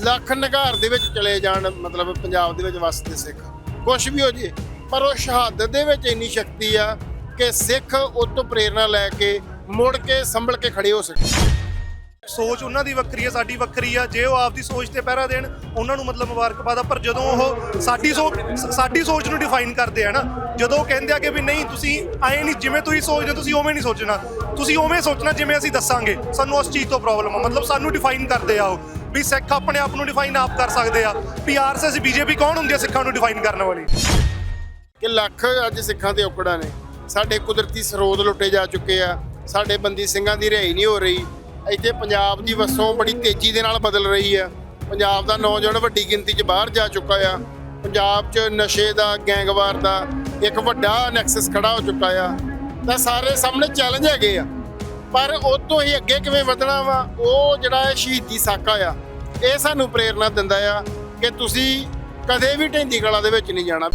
ਲੱਖ ਨਗਾਰ ਦੇ ਵਿੱਚ ਚਲੇ ਜਾਣ, ਮਤਲਬ ਪੰਜਾਬ ਦੇ ਵਿੱਚ ਵਸਦੇ ਸਿੱਖ। ਕੁਝ ਵੀ ਹੋ ਜੇ ਪਰ ਉਹ ਸ਼ਹਾਦਤ ਦੇ ਵਿੱਚ ਇੰਨੀ ਸ਼ਕਤੀ ਆ ਕਿ ਸਿੱਖ ਉਹ ਤੋਂ ਪ੍ਰੇਰਣਾ ਲੈ ਕੇ ਮੁੜ ਕੇ ਸੰਭਲ ਕੇ ਖੜੇ ਹੋ ਸਕਣ ਸੋਚ ਉਹਨਾਂ ਦੀ ਵੱਖਰੀ ਹੈ ਸਾਡੀ ਵੱਖਰੀ ਆ। ਜੇ ਉਹ ਆਪਦੀ ਸੋਚ ਤੇ ਪਹਿਰਾ ਦੇਣ ਉਹਨਾਂ ਨੂੰ ਮਤਲਬ ਮੁਬਾਰਕਬਾਦ ਆ। ਪਰ ਜਦੋਂ ਉਹ ਸਾਡੀ ਸੋਚ ਸਾਡੀ ਸੋਚ ਨੂੰ ਡਿਫਾਈਨ ਕਰਦੇ ਆ ਨਾ ਜਦੋਂ ਉਹ ਕਹਿੰਦੇ ਆ ਕਿ ਵੀ ਨਹੀਂ ਤੁਸੀਂ ਐ ਨਹੀਂ ਜਿਵੇਂ ਤੁਸੀਂ ਸੋਚਦੇ ਹੋ, ਤੁਸੀਂ ਉਵੇਂ ਨਹੀਂ ਸੋਚਣਾ। ਤੁਸੀਂ ਉਵੇਂ ਸੋਚਣਾ ਜਿਵੇਂ ਅਸੀਂ ਦੱਸਾਂਗੇ। ਸਾਨੂੰ ਉਸ ਚੀਜ਼ ਤੋਂ ਪ੍ਰੋਬਲਮ ਆ। ਮਤਲਬ ਸਾਨੂੰ ਡਿਫਾਈਨ ਕਰਦੇ ਆ ਉਹ। ਵੀ ਸਿੱਖ ਆਪਣੇ ਆਪ ਨੂੰ ਡਿਫਾਈਨ ਆਪ ਕਰ ਸਕਦੇ ਆ। ਪੀਆਰਐਸ ਬੀਜੇਪੀ ਕੌਣ ਹੁੰਦੀ ਆ ਸਿੱਖਾਂ ਨੂੰ ਡਿਫਾਈਨ ਕਰਨ ਵਾਲੀ? ਕਿ ਲੱਖ ਅੱਜ ਸਿੱਖਾਂ ਤੇ ਔਕੜਾਂ ਨੇ। ਸਾਡੇ ਕੁਦਰਤੀ ਸਰੋਤ ਲੁੱਟੇ ਜਾ ਚੁੱਕੇ ਆ। ਸਾਡੇ ਬੰਦੀ ਸਿੰਘਾਂ ਦੀ ਰਿਹਾਈ ਨਹੀਂ ਹੋ ਰਹੀ। ਇੱਥੇ ਪੰਜਾਬ ਦੀ ਵਸੋਂ ਬੜੀ ਤੇਜ਼ੀ ਦੇ ਨਾਲ ਬਦਲ ਰਹੀ ਆ ਪੰਜਾਬ ਦਾ ਨੌਜਵਾਨ ਵੱਡੀ ਗਿਣਤੀ 'ਚ ਬਾਹਰ ਜਾ ਚੁੱਕਾ ਆ। ਪੰਜਾਬ 'ਚ ਨਸ਼ੇ ਦਾ, ਗੈਂਗਵਾਰ ਦਾ ਇੱਕ ਵੱਡਾ ਨੈਕਸਸ ਖੜਾ ਹੋ ਚੁੱਕਾ ਆ। ਤਾਂ ਸਾਰੇ ਸਾਹਮਣੇ ਚੈਲੰਜ ਹੈਗੇ ਆ। ਪਰ ਉਹ ਤੋਂ ਹੀ ਅੱਗੇ ਕਿਵੇਂ ਵਧਣਾ ਵਾ, ਉਹ ਜਿਹੜਾ ਇਹ ਸ਼ਹੀਦੀ ਸਾਕਾ ਆ, ਇਹ ਸਾਨੂੰ ਪ੍ਰੇਰਣਾ ਦਿੰਦਾ ਆ ਕਿ ਤੁਸੀਂ ਕਦੇ ਵੀ ਢਿੰਦੀ ਕਲਾ ਦੇ ਵਿੱਚ ਨਹੀਂ ਜਾਣਾ।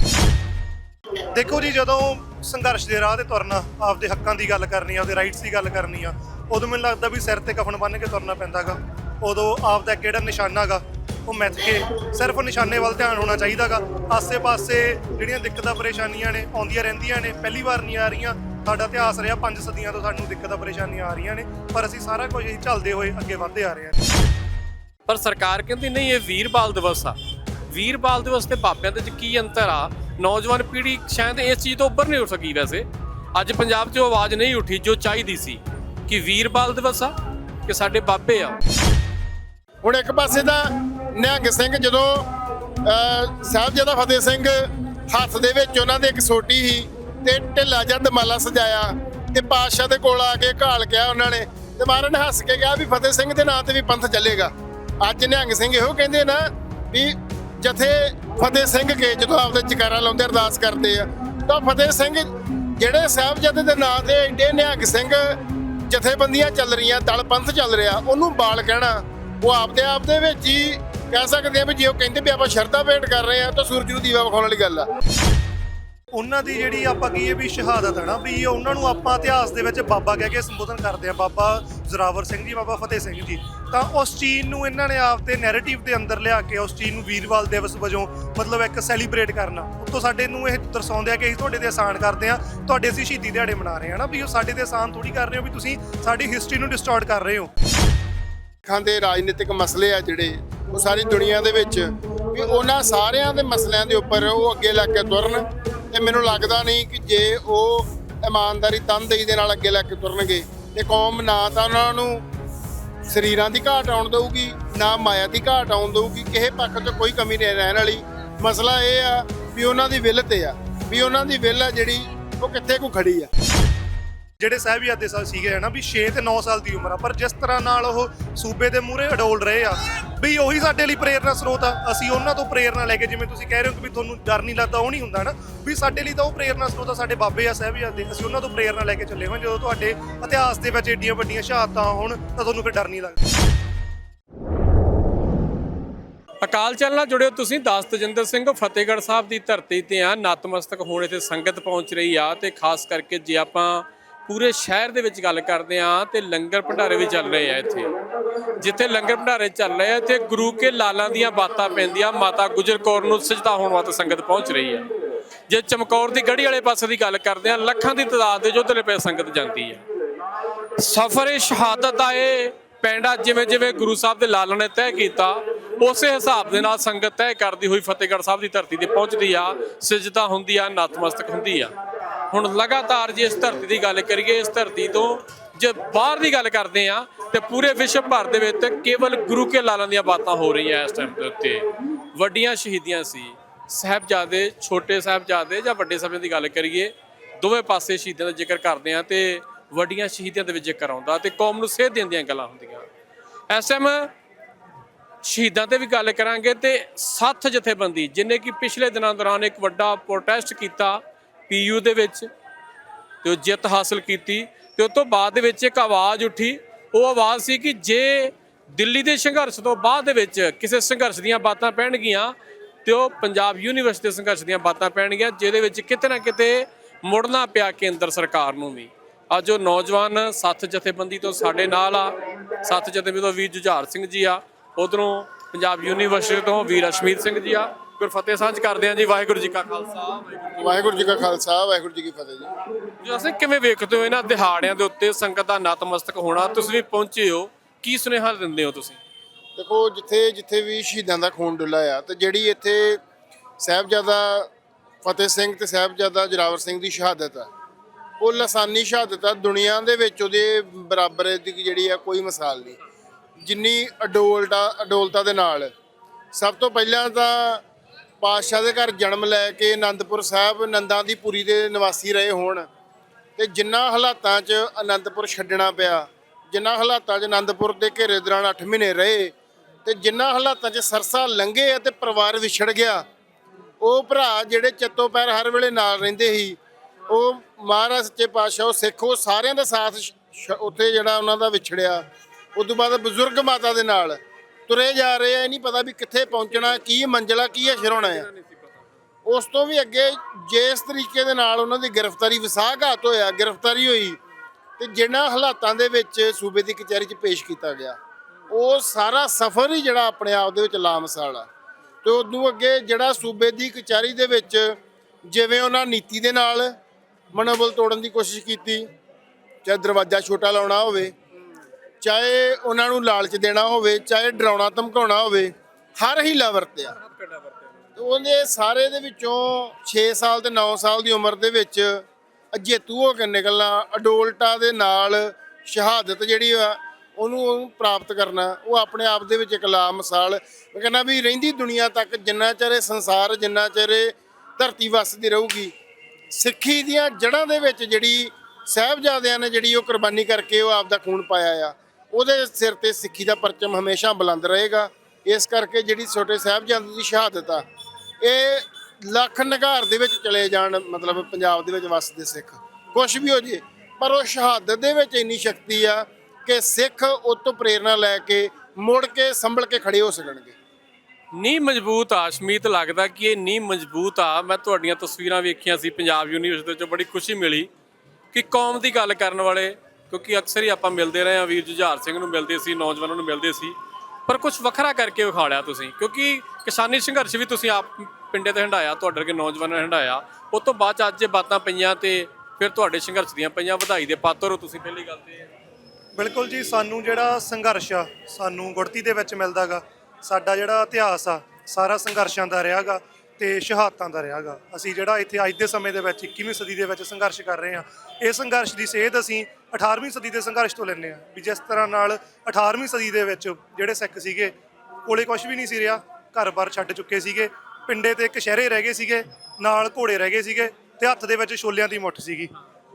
ਦੇਖੋ ਜੀ, ਜਦੋਂ ਸੰਘਰਸ਼ ਦੇ ਰਾਹ ਤੇ ਤੁਰਨਾ, ਆਪਦੇ ਹੱਕਾਂ ਦੀ ਗੱਲ ਕਰਨੀ ਆ ਆਪਦੇ ਰਾਈਟਸ ਦੀ ਗੱਲ ਕਰਨੀ ਆ ਉਦੋਂ ਮੈਨੂੰ ਲੱਗਦਾ ਵੀ ਸਿਰ ਤੇ ਕਫਨ ਬੰਨ੍ਹ ਕੇ ਤੁਰਨਾ ਪੈਂਦਾਗਾ। ਉਦੋਂ ਆਪ ਦਾ ਕਿਹੜਾ ਨਿਸ਼ਾਨਾਗਾ ਉਹ ਮਿੱਥ ਕੇ ਸਿਰਫ ਨਿਸ਼ਾਨੇ ਵੱਲ ਧਿਆਨ ਹੋਣਾ ਚਾਹੀਦਾਗਾ। ਆਸੇ-ਪਾਸੇ ਜਿਹੜੀਆਂ ਦਿੱਕਤਾਂ, ਪਰੇਸ਼ਾਨੀਆਂ ਨੇ, ਆਉਂਦੀਆਂ ਰਹਿੰਦੀਆਂ ਨੇ, ਪਹਿਲੀ ਵਾਰ ਨਹੀਂ ਆ ਰਹੀਆਂ। ਸਾਡਾ ਇਤਿਹਾਸ ਰਿਹਾ ਪੰਜ ਸਦੀਆਂ ਤੋਂ ਸਾਨੂੰ ਦਿੱਕਤਾਂ, ਪਰੇਸ਼ਾਨੀਆਂ ਆ ਰਹੀਆਂ ਨੇ, ਪਰ ਅਸੀਂ ਸਾਰਾ ਕੁਝ ਹੀ ਝੱਲਦੇ ਹੋਏ ਅੱਗੇ ਵਧਦੇ ਆ ਰਹੇ ਹਾਂ। ਪਰ ਸਰਕਾਰ ਕਹਿੰਦੀ ਨਹੀਂ, ਇਹ ਵੀਰ ਬਾਲ ਦਿਵਸ ਆ। ਵੀਰ ਬਾਲ ਦਿਵਸ ਤੇ ਬਾਬਿਆਂ ਦੇ ਵਿੱਚ ਕੀ ਅੰਤਰ ਆ? ਨੌਜਵਾਨ ਪੀੜ੍ਹੀ ਸ਼ਾਇਦ ਇਸ ਚੀਜ਼ ਤੋਂ ਉੱਪਰ ਨਹੀਂ ਉੱਠ ਸਕੀ ਵੈਸੇ। ਅੱਜ ਪੰਜਾਬ 'ਚ ਉਹ ਆਵਾਜ਼ ਨਹੀਂ ਉੱਠੀ ਜੋ ਚਾਹੀਦੀ ਸੀ। ਕਿ ਵੀਰ ਬਾਲ ਦਿਵਸ ਆ ਕਿ ਸਾਡੇ ਬਾਬੇ ਆ। ਹੁਣ ਇੱਕ ਪਾਸੇ ਦਾ ਨਿਹੰਗ ਸਿੰਘ ਜਦੋਂ ਸਾਹਿਬਜ਼ਾਦਾ ਫਤਿਹ ਸਿੰਘ ਹੱਥ ਦੇ ਵਿੱਚ ਉਹਨਾਂ ਦੇ ਇੱਕ ਸੋਟੀ ਸੀ ਤੇ ਢਿੱਲਾ ਜਿਹਾ ਦਮਾਲਾ ਸਜਾਇਆ ਤੇ ਪਾਤਸ਼ਾਹ ਦੇ ਕੋਲ ਆ ਕੇ ਘਾਲ ਕਿਹਾ ਉਹਨਾਂ ਨੇ ਤੇ ਮਹਾਰਾਜ ਨੇ ਹੱਸ ਕੇ ਕਿਹਾ ਵੀ ਫਤਿਹ ਸਿੰਘ ਦੇ ਨਾਂ ਤੇ ਵੀ ਪੰਥ ਚੱਲੇਗਾ। ਅੱਜ ਨਿਹੰਗ ਸਿੰਘ ਇਹੋ ਕਹਿੰਦੇ ਨਾ ਵੀ ਜਥੇ ਫਤਿਹ ਸਿੰਘ ਕੇ ਜਦੋਂ ਆਪਦੇ ਜਕਾਰਾ ਲਾਉਂਦੇ ਅਰਦਾਸ ਕਰਦੇ ਆ। ਤਾਂ ਫਤਿਹ ਸਿੰਘ ਜਿਹੜੇ ਸਾਹਿਬਜ਼ਾਦੇ ਦੇ ਨਾਂ ਤੇ ਏਡੇ ਨਿਹੰਗ ਸਿੰਘ ਜਥੇਬੰਦੀਆਂ ਚੱਲ ਰਹੀਆਂ, ਦਲ ਪੰਥ ਚੱਲ ਰਿਹਾ, ਉਹਨੂੰ ਬਾਲ ਕਹਿਣਾ, ਉਹ ਆਪਦੇ ਆਪ ਦੇ ਵਿੱਚ ਹੀ ਕਹਿ ਸਕਦੇ ਆ ਵੀ ਜੇ ਉਹ ਕਹਿੰਦੇ ਵੀ ਆਪਾਂ ਸ਼ਰਧਾ ਭੇਟ ਕਰ ਰਹੇ ਆ, ਤਾਂ ਸੂਰਜ ਨੂੰ ਦੀਵਾ ਵਿਖਾਉਣ ਵਾਲੀ ਗੱਲ ਆ। ਉਹਨਾਂ ਦੀ ਜਿਹੜੀ ਆਪਾਂ ਕਹੀਏ ਵੀ ਸ਼ਹਾਦਤ ਹੈ ਨਾ, ਵੀ ਉਹਨਾਂ ਨੂੰ ਆਪਾਂ ਇਤਿਹਾਸ ਦੇ ਵਿੱਚ ਬਾਬਾ ਕਹਿ ਕੇ ਸੰਬੋਧਨ ਕਰਦੇ ਆ, ਬਾਬਾ ਜ਼ੋਰਾਵਰ ਸਿੰਘ ਜੀ, ਬਾਬਾ ਫਤਿਹ ਸਿੰਘ ਜੀ। ਤਾਂ ਉਸ ਚੀਜ਼ ਨੂੰ ਇਹਨਾਂ ਨੇ ਆਪਦੇ ਨੈਰੇਟਿਵ ਦੇ ਅੰਦਰ ਲਿਆ ਕੇ, ਉਸ ਚੀਜ਼ ਨੂੰ ਵੀਰਵਾਲ ਦਿਵਸ ਵਜੋਂ ਮਤਲਬ ਇੱਕ ਸੈਲੀਬ੍ਰੇਟ ਕਰਨਾ। ਉਤੋਂ ਸਾਡੇ ਨੂੰ ਇਹ ਦਰਸਾਉਂਦੇ ਆ ਕਿ ਅਸੀਂ ਤੁਹਾਡੇ ਤੇ ਆਸਾਨ ਕਰਦੇ ਆ, ਤੁਹਾਡੇ ਅਸੀਂ ਸ਼ਹੀਦੀ ਦਿਹਾੜੇ ਮਨਾ ਰਹੇ ਆ ਨਾ, ਵੀ ਉਹ ਸਾਡੇ ਤੇ ਆਸਾਨ ਥੋੜੀ ਕਰ ਰਹੇ ਹੋ, ਵੀ ਤੁਸੀਂ ਸਾਡੀ ਹਿਸਟਰੀ ਨੂੰ ਡਿਸਟੋਰਟ ਕਰ ਰਹੇ ਹੋ। ਸਿੱਖਾਂ ਦੇ ਰਾਜਨੀਤਿਕ ਮਸਲੇ ਆ ਜਿਹੜੇ, ਉਹ ਸਾਰੀ ਦੁਨੀਆ ਦੇ ਵਿੱਚ, ਵੀ ਉਹਨਾਂ ਸਾਰਿਆਂ ਦੇ ਮਸਲਿਆਂ ਦੇ ਉੱਪਰ ਉਹ ਅੱਗੇ ਲੱਗ ਕੇ ਤੁਰਨ। ਤੇ ਮੈਨੂੰ ਲੱਗਦਾ ਨਹੀਂ ਕਿ ਜੇ ਉਹ ਇਮਾਨਦਾਰੀ ਤਨਦੇਹੀ ਦੇ ਨਾਲ ਅੱਗੇ ਲੈ ਕੇ ਤੁਰਨਗੇ, ਤੇ ਕੌਮ ਨਾ ਤਾਂ ਉਹਨਾਂ ਨੂੰ ਸਰੀਰਾਂ ਦੀ ਘਾਟ ਆਉਣ ਦੇਊਗੀ, ਨਾ ਮਾਇਆ ਦੀ ਘਾਟ ਆਉਣ ਦੇਊਗੀ, ਕਿਸੇ ਪੱਖ ਤੋਂ ਕੋਈ ਕਮੀ ਨਹੀਂ ਰਹਿਣ ਵਾਲੀ। ਮਸਲਾ ਇਹ ਆ ਵੀ ਉਹਨਾਂ ਦੀ ਵਿਲ ਤੇ ਆ, ਵੀ ਉਹਨਾਂ ਦੀ ਵਿਲ ਆ ਜਿਹੜੀ ਉਹ ਕਿੱਥੇ ਕੋ ਖੜੀ ਆ। ਜਿਹੜੇ ਸਾਹਿਬਜ਼ਾਦੇ ਸਾਹਿਬ ਸੀਗੇ ਹਨਾ, ਵੀ 6 ਤੇ 9 ਸਾਲ ਦੀ ਉਮਰ ਆ, ਪਰ ਜਿਸ ਤਰ੍ਹਾਂ ਨਾਲ ਉਹ ਸੂਬੇ ਦੇ ਮੂਹਰੇ ਅਡੋਲ ਰਹੇ ਆ, ਵੀ ਉਹੀ ਸਾਡੇ ਲਈ ਪ੍ਰੇਰਨਾ ਸਰੋਤ ਆ, ਅਸੀਂ ਉਹਨਾਂ ਤੋਂ ਪ੍ਰੇਰਨਾ ਲੈ ਕੇ ਜਿਵੇਂ ਤੁਸੀਂ ਕਹਿ ਰਹੇ ਹੋ ਕਿ ਵੀ ਤੁਹਾਨੂੰ ਡਰ ਨਹੀਂ ਲੱਗਦਾ, ਉਹ ਨਹੀਂ ਹੁੰਦਾ ਨਾ, ਵੀ ਸਾਡੇ ਲਈ ਤਾਂ ਉਹ ਪ੍ਰੇਰਨਾ ਸਰੋਤ ਆ, ਸਾਡੇ ਬਾਬੇ ਆ, ਸਾਹਿਬਜ਼ਾਦੇ, ਅਸੀਂ ਉਹਨਾਂ ਤੋਂ ਪ੍ਰੇਰਨਾ ਲੈ ਕੇ ਚੱਲੇ ਹਾਂ, ਜਦੋਂ ਤੁਹਾਡੇ ਇਤਿਹਾਸ ਦੇ ਵਿੱਚ ਏਡੀਆਂ ਵੱਡੀਆਂ ਸ਼ਹਾਦਤਾਂ ਹੋਣ, ਤਾਂ ਤੁਹਾਨੂੰ ਫਿਰ ਡਰ ਨਹੀਂ ਲੱਗਦਾ। ਅਕਾਲ ਚਲ ਨਾਲ ਜੁੜਿਓ ਤੁਸੀਂ, ਦਾਸ ਤਜਿੰਦਰ ਸਿੰਘ, ਫਤਿਹਗੜ੍ਹ ਸਾਹਿਬ ਦੀ ਧਰਤੀ ਤੇ ਆ, ਨਤਮਸਤਕ ਹੋਣ ਇੱਥੇ ਸੰਗਤ ਪਹੁੰਚ ਰਹੀ ਆ, ਤੇ ਖਾਸ ਕਰਕੇ ਜੇ ਆਪਾਂ ਪੂਰੇ ਸ਼ਹਿਰ ਦੇ ਵਿੱਚ ਗੱਲ ਕਰਦੇ ਆ ਤੇ ਲੰਗਰ ਭੰਡਾਰੇ ਵੀ ਚੱਲ ਰਹੇ ਆ ਇੱਥੇ। ਜਿੱਥੇ ਲੰਗਰ ਭੰਡਾਰੇ ਚੱਲ ਰਹੇ ਆ, ਇੱਥੇ ਗੁਰੂ ਕੇ ਲਾਲਾਂ ਦੀਆਂ ਬਾਤਾਂ ਪੈਂਦੀਆਂ, ਮਾਤਾ ਗੁਜਰ ਕੌਰ ਨੂੰ ਸਜਦਾ ਹੋਣ ਵਾਸਤੇ ਸੰਗਤ ਪਹੁੰਚ ਰਹੀ ਹੈ ਜੇ ਚਮਕੌਰ ਦੀ ਗੜੀ ਵਾਲੇ ਪਾਸੇ ਦੀ ਗੱਲ ਕਰਦੇ ਆ ਲੱਖਾਂ ਦੀ ਤਾਦਾਦ ਦੇ ਜੋਧਲੇ ਪਏ ਸੰਗਤ ਜਾਂਦੀ ਹੈ ਸਫਰ ਸ਼ਹਾਦਤ ਆਏ ਪੈਂਡਾ ਜਿਵੇਂ ਜਿਵੇਂ ਗੁਰੂ ਸਾਹਿਬ ਦੇ ਲਾਲਣ ਨੇ ਤੈਅ ਕੀਤਾ, ਉਸੇ ਹਿਸਾਬ ਦੇ ਨਾਲ ਸੰਗਤ ਤੈਅ ਕਰਦੀ ਹੋਈ ਫਤਿਹਗੜ੍ਹ ਸਾਹਿਬ ਦੀ ਧਰਤੀ ਤੇ ਪਹੁੰਚਦੀ ਆ, ਸਿਜਦਾ ਹੁੰਦੀ ਆ, ਨਤਮਸਤਕ ਹੁੰਦੀ ਆ। ਹੁਣ ਲਗਾਤਾਰ ਜੇ ਇਸ ਧਰਤੀ ਦੀ ਗੱਲ ਕਰੀਏ, ਇਸ ਧਰਤੀ ਤੋਂ ਜੇ ਬਾਹਰ ਦੀ ਗੱਲ ਕਰਦੇ ਆ, ਤੇ ਪੂਰੇ ਵਿਸ਼ਵ ਭਰ ਦੇ ਵਿੱਚ ਕੇਵਲ ਗੁਰੂ ਕੇ ਲਾਲਾਂ ਦੀਆਂ ਬਾਤਾਂ ਹੋ ਰਹੀਆਂ ਇਸ ਟਾਈਮ ਦੇ ਉੱਤੇ। ਵੱਡੀਆਂ ਸ਼ਹੀਦੀਆਂ ਸੀ। ਸਾਹਿਬਜ਼ਾਦੇ, ਛੋਟੇ ਸਾਹਿਬਜ਼ਾਦੇ ਜਾਂ ਵੱਡੇ ਸਾਹਿਬਾਂ ਦੀ ਗੱਲ ਕਰੀਏ, ਦੋਵੇਂ ਪਾਸੇ ਸ਼ਹੀਦਾਂ ਦਾ ਜ਼ਿਕਰ ਕਰਦੇ ਆ ਤੇ ਵੱਡੀਆਂ ਸ਼ਹੀਦੀਆਂ ਦੇ ਵਿੱਚ ਜ਼ਿਕਰ ਆਉਂਦਾ ਤੇ ਕੌਮ ਨੂੰ ਸੇਧ ਦੇਣ ਦੀਆਂ ਗੱਲਾਂ ਹੁੰਦੀਆਂ। ਐਸਐਮ ਸ਼ਹੀਦਾਂ ਤੇ ਵੀ ਗੱਲ ਕਰਾਂਗੇ ਤੇ ਸੱਤ ਜਥੇਬੰਦੀ, ਜਿਨੇ ਕਿ ਪਿਛਲੇ ਦਿਨਾਂ ਦੌਰਾਨ ਇੱਕ ਵੱਡਾ ਪ੍ਰੋਟੈਸਟ ਕੀਤਾ ਪੀਯੂ ਦੇ ਵਿੱਚ, ਤੇ ਉਹ ਜਿੱਤ ਹਾਸਲ ਕੀਤੀ, ਤੇ ਉਸ ਤੋਂ ਬਾਅਦ ਦੇ ਵਿੱਚ ਇੱਕ ਆਵਾਜ਼ ਉੱਠੀ, ਉਹ ਆਵਾਜ਼ ਸੀ ਕਿ ਜੇ ਦਿੱਲੀ ਦੇ ਸੰਘਰਸ਼ ਤੋਂ ਬਾਅਦ ਦੇ ਵਿੱਚ ਕਿਸੇ ਸੰਘਰਸ਼ ਦੀਆਂ ਬਾਤਾਂ ਪੈਣਗੀਆਂ, ਤੇ ਉਹ ਪੰਜਾਬ ਯੂਨੀਵਰਸਿਟੀ ਦੇ ਸੰਘਰਸ਼ ਦੀਆਂ ਬਾਤਾਂ ਪੈਣਗੀਆਂ, ਜਿਹਦੇ ਵਿੱਚ ਕਿਤੇ ਨਾ ਕਿਤੇ ਮੁੜਨਾ ਪਿਆ ਕੇਂਦਰ ਸਰਕਾਰ ਨੂੰ ਵੀ। ਅੱਜ ਉਹ ਨੌਜਵਾਨ ਸੱਤ ਜਥੇਬੰਦੀ ਤੋਂ ਸਾਡੇ ਨਾਲ ਆ। ਸੱਤ ਜਥੇਬੰਦੀ ਤੋਂ ਵੀਰ ਜੁਝਾਰ ਸਿੰਘ ਜੀ ਆ। ਉਧਰੋਂ ਪੰਜਾਬ ਯੂਨੀਵਰਸਿਟੀ ਤੋਂ ਵੀਰ ਅਸ਼ਮੀਤ ਸਿੰਘ ਜੀ ਆ। ਗੁਰਫਤਿਹ ਸਾਂਝ ਕਰਦੇ ਆ ਜੀ। ਵਾਹਿਗੁਰੂ ਜੀ ਕਾ ਖਾਲਸਾ ਵਾਹਿਗੁਰੂ ਵਾਹਿਗੁਰੂ ਜੀ ਕਾ ਖਾਲਸਾ ਵਾਹਿਗੁਰੂ ਜੀ ਕੀ ਫਤਿਹ ਜੀ। ਜੀ ਅਸੀਂ ਕਿਵੇਂ ਵੇਖਦੇ ਹੋ ਇਹਨਾਂ ਦਿਹਾੜਿਆਂ ਦੇ ਉੱਤੇ ਸੰਗਤ ਦਾ ਨਤਮਸਤਕ ਹੋਣਾ ਤੁਸੀਂ ਵੀ ਪਹੁੰਚੇ ਹੋ। ਕੀ ਸੁਨੇਹਾ ਦਿੰਦੇ ਹੋ ਤੁਸੀਂ? ਦੇਖੋ ਜਿੱਥੇ ਜਿੱਥੇ ਵੀ ਸ਼ਹੀਦਾਂ ਦਾ ਖੂਨ ਡੁੱਲਾ ਆ ਤੇ ਜਿਹੜੀ ਇੱਥੇ ਸਾਹਿਬਜ਼ਾਦਾ ਫਤਿਹ ਸਿੰਘ ਤੇ ਸਾਹਿਬਜ਼ਾਦਾ ਜਰਾਵਰ ਸਿੰਘ ਦੀ ਸ਼ਹਾਦਤ ਆ ਉਹ ਲਸਾਨੀ ਸ਼ਹਾਦਤ ਆ, ਦੁਨੀਆ ਦੇ ਵਿੱਚ ਉਹਦੇ ਬਰਾਬਰ ਦੀ ਜਿਹੜੀ ਆ ਕੋਈ ਮਿਸਾਲ ਨਹੀਂ। ਜਿੰਨੀ ਅਡੋਲਤਾ ਅਡੋਲਤਾ ਦੇ ਨਾਲ। ਸਭ ਤੋਂ ਪਹਿਲਾਂ ਤਾਂ ਪਾਤਸ਼ਾਹ ਦੇ ਘਰ ਜਨਮ ਲੈ ਕੇ ਆਨੰਦਪੁਰ ਸਾਹਿਬ ਨੰਦਾਂ ਦੀ ਪੁਰੀ ਦੇ ਨਿਵਾਸੀ ਰਹੇ ਹੋਣ। ਤੇ ਜਿੰਨਾ ਹਾਲਾਤਾਂ 'ਚ ਆਨੰਦਪੁਰ ਛੱਡਣਾ ਪਿਆ, ਜਿੰਨਾ ਹਾਲਾਤਾਂ 'ਚ ਆਨੰਦਪੁਰ ਦੇ ਘੇਰੇ ਦੌਰਾਨ 8 ਮਹੀਨੇ ਰਹੇ, ਤੇ ਜਿੰਨਾ ਹਾਲਾਤਾਂ 'ਚ ਸਰਸਾ ਲੰਘੇ ਅਤੇ ਪਰਿਵਾਰ ਵਿਛੜ ਗਿਆ, ਉਹ ਭਰਾ ਜਿਹੜੇ ਚੱਤੋ ਪੈਰ ਹਰ ਵੇਲੇ ਨਾਲ ਰਹਿੰਦੇ ਸੀ, ਉਹ ਮਹਾਰਾਜ ਸੱਚੇ ਪਾਤਸ਼ਾਹ, ਉਹ ਸਿੱਖ, ਉਹ ਸਾਰਿਆਂ ਦਾ ਸਾਥ ਸ਼- ਉੱਥੇ ਜਿਹੜਾ ਉਹਨਾਂ ਦਾ ਵਿਛੜਿਆ। ਉਸ ਤੋਂ ਬਾਅਦ ਬਜ਼ੁਰਗ ਮਾਤਾ ਦੇ ਨਾਲ ਤੁਰੇ ਜਾ ਰਹੇ ਆ, ਇਹ ਨਹੀਂ ਪਤਾ ਵੀ ਕਿੱਥੇ ਪਹੁੰਚਣਾ, ਕੀ ਮੰਜ਼ਲਾ, ਕੀ ਹੈ ਸ਼ਰੋਣਾ ਆ। ਉਸ ਤੋਂ ਵੀ ਅੱਗੇ ਜਿਸ ਤਰੀਕੇ ਦੇ ਨਾਲ ਉਹਨਾਂ ਦੀ ਗ੍ਰਿਫਤਾਰੀ ਵਿਸਾਘਾਤ ਹੋਇਆ, ਗ੍ਰਿਫਤਾਰੀ ਹੋਈ, ਤੇ ਜਿਨ੍ਹਾਂ ਹਾਲਾਤਾਂ ਦੇ ਵਿੱਚ ਸੂਬੇ ਦੀ ਕਚਹਿਰੀ 'ਚ ਪੇਸ਼ ਕੀਤਾ ਗਿਆ। ਉਹ ਸਾਰਾ ਸਫ਼ਰ ਹੀ ਜਿਹੜਾ ਆਪਣੇ ਆਪ ਦੇ ਵਿੱਚ ਲਾਮਸਾਲ ਆ। ਤੇ ਉਦੋਂ ਅੱਗੇ ਜਿਹੜਾ ਸੂਬੇ ਦੀ ਕਚਹਿਰੀ ਦੇ ਵਿੱਚ ਜਿਵੇਂ ਉਹਨਾਂ ਨੀਤੀ ਦੇ ਨਾਲ ਮਨੋਬਲ ਤੋੜਨ ਦੀ ਕੋਸ਼ਿਸ਼ ਕੀਤੀ, ਚਾਹੇ ਦਰਵਾਜ਼ਾ ਛੋਟਾ ਲਾਉਣਾ ਹੋਵੇ, ਚਾਹੇ ਉਹਨਾਂ ਨੂੰ ਲਾਲਚ ਦੇਣਾ ਹੋਵੇ, ਚਾਹੇ ਡਰਾਉਣਾ ਧਮਕਾਉਣਾ ਹੋਵੇ, ਹਰ ਹੀਲਾ ਵਰਤਿਆ। ਉਹਨੇ ਸਾਰੇ ਦੇ ਵਿੱਚੋਂ 6 ਸਾਲ ਤੇ 9 ਸਾਲ ਦੀ ਉਮਰ ਦੇ ਵਿੱਚ ਅਜੇਤੂ ਹੋ ਕੇ ਨਿਕਲਣਾ, ਅਡੋਲਟਾ ਦੇ ਨਾਲ ਸ਼ਹਾਦਤ ਜਿਹੜੀ ਆ, ਉਹਨੂੰ ਉਹਨੂੰ ਪ੍ਰਾਪਤ ਕਰਨਾ, ਉਹ ਆਪਣੇ ਆਪ ਦੇ ਵਿੱਚ ਇੱਕ ਲਾ ਮਿਸਾਲ ਮੈਂ ਕਹਿੰਦਾ ਵੀ ਰਹਿੰਦੀ ਦੁਨੀਆ ਤੱਕ ਜਿੰਨਾ ਚਿਰ ਸੰਸਾਰ, ਜਿੰਨਾ ਚਿਰ ਧਰਤੀ ਵਸਦੀ ਰਹੂਗੀ ਸਿੱਖੀ ਦੀਆਂ ਜੜ੍ਹਾਂ ਦੇ ਵਿੱਚ ਜਿਹੜੀ ਸਾਹਿਬਜ਼ਾਦਿਆਂ ਨੇ ਜਿਹੜੀ ਉਹ ਕੁਰਬਾਨੀ ਕਰਕੇ ਉਹ ਆਪ ਦਾ ਖੂਨ ਪਾਇਆ ਆ, ਉਹਦੇ ਸਿਰ ਤੇ ਸਿੱਖੀ ਦਾ ਪਰਚਮ ਹਮੇਸ਼ਾ ਬੁਲੰਦ ਰਹੇਗਾ। ਇਸ ਕਰਕੇ ਜਿਹੜੀ ਛੋਟੇ ਸਾਹਿਬਜ਼ਾਦੇ ਦੀ ਸ਼ਹਾਦਤ ਆ, ਇਹ ਲੱਖ ਨਗਾਰ ਦੇ ਵਿੱਚ ਚਲੇ ਜਾਣ, ਮਤਲਬ ਪੰਜਾਬ ਦੇ ਵਿੱਚ ਵਸਦੇ ਸਿੱਖ। ਕੁਝ ਵੀ ਹੋ ਜੇ, ਪਰ ਉਹ ਸ਼ਹਾਦਤ ਦੇ ਵਿੱਚ ਇੰਨੀ ਸ਼ਕਤੀ ਆ ਕਿ ਸਿੱਖ ਉਹ ਤੋਂ ਪ੍ਰੇਰਣਾ ਲੈ ਕੇ ਮੁੜ ਕੇ ਸੰਭਲ ਕੇ ਖੜੇ ਹੋ ਸਕਣਗੇ। ਨੀ ਮਜ਼ਬੂਤ ਆ, ਸ਼ਮੀਤ ਲੱਗਦਾ ਕਿ ਇਹ ਨੀ ਮਜ਼ਬੂਤ ਆ। ਮੈਂ ਤੁਹਾਡੀਆਂ ਤਸਵੀਰਾਂ ਵੇਖੀਆਂ ਸੀ ਪੰਜਾਬ ਯੂਨੀਵਰਸਿਟੀ ਤੋਂ ਬੜੀ ਖੁਸ਼ੀ ਮਿਲੀ ਕਿ ਕੌਮ ਦੀ ਗੱਲ ਕਰਨ ਵਾਲੇ, ਕਿਉਂਕਿ ਅਕਸਰ ਹੀ ਆਪਾਂ ਮਿਲਦੇ ਰਹੇ ਆ ਵੀਰ ਜੁਝਾਰ ਸਿੰਘ ਨੂੰ ਮਿਲਦੇ ਸੀ, ਨੌਜਵਾਨਾਂ ਨੂੰ ਮਿਲਦੇ ਸੀ, ਪਰ ਕੁਝ ਵੱਖਰਾ ਕਰਕੇ ਵਿਖਾ ਲਿਆ ਤੁਸੀਂ, ਕਿਉਂਕਿ ਕਿਸਾਨੀ ਸੰਘਰਸ਼ ਵੀ ਤੁਸੀਂ ਆਪ ਪਿੰਡੇ ਤੇ ਹੰਡਾਇਆ ਤੁਹਾਡੇ ਵਰਗੇ ਨੌਜਵਾਨਾਂ ਨੇ ਹੰਡਾਇਆ ਉਸ ਤੋਂ ਬਾਅਦ 'ਚ ਅੱਜ ਇਹ ਬਾਤਾਂ ਪਈਆਂ ਤੇ ਫਿਰ ਤੁਹਾਡੇ ਸੰਘਰਸ਼ ਦੀਆਂ ਪਈਆਂ, ਵਧਾਈ ਦੇ ਪਾਤਰ ਹੋ ਤੁਸੀਂ, ਪਹਿਲੀ ਗੱਲ ਤੇ। ਬਿਲਕੁਲ ਜੀ, ਸਾਨੂੰ ਜਿਹੜਾ ਸੰਘਰਸ਼ ਆ, ਸਾਨੂੰ ਗੁੜਤੀ ਦੇ ਵਿੱਚ ਮਿਲਦਾਗਾ ਸਾਡਾ ਜਿਹੜਾ ਇਤਿਹਾਸ ਆ, ਸਾਰਾ ਸੰਘਰਸ਼ਾਂ ਦਾ ਰਿਹਾਗਾ ਤੇ ਸ਼ਹਾਦਤਾਂ ਦਾ ਰਿਹਾਗਾ। ਅਸੀਂ ਜਿਹੜਾ ਇੱਥੇ ਅੱਜ ਦੇ ਸਮੇਂ ਦੇ ਵਿੱਚ 21ਵੀਂ ਸਦੀ ਦੇ ਵਿੱਚ ਸੰਘਰਸ਼ ਕਰ ਰਹੇ ਹਾਂ, ਇਹ ਸੰਘਰਸ਼ ਦੀ ਸੇਧ ਅਸੀਂ 18ਵੀਂ ਸਦੀ ਦੇ ਸੰਘਰਸ਼ ਤੋਂ ਲੈਂਦੇ ਹਾਂ ਵੀ ਜਿਸ ਤਰ੍ਹਾਂ ਨਾਲ 18ਵੀਂ ਸਦੀ ਦੇ ਵਿੱਚ ਜਿਹੜੇ ਸਿੱਖ ਸੀਗੇ, ਕੋਲੇ ਕੁਝ ਵੀ ਨਹੀਂ ਸੀ ਰਿਹਾ ਘਰ-ਬਾਰ ਛੱਡ ਚੁੱਕੇ ਸੀਗੇ, ਪਿੰਡੇ ਤੇ ਇੱਕ ਸ਼ਹਿਰੇ ਰਹਿ ਗਏ ਸੀਗੇ, ਨਾਲ ਘੋੜੇ ਰਹਿ ਗਏ ਸੀਗੇ ਤੇ ਹੱਥ ਦੇ ਵਿੱਚ ਛੋਲਿਆਂ ਦੀ ਮੁੱਠ ਸੀਗੀ।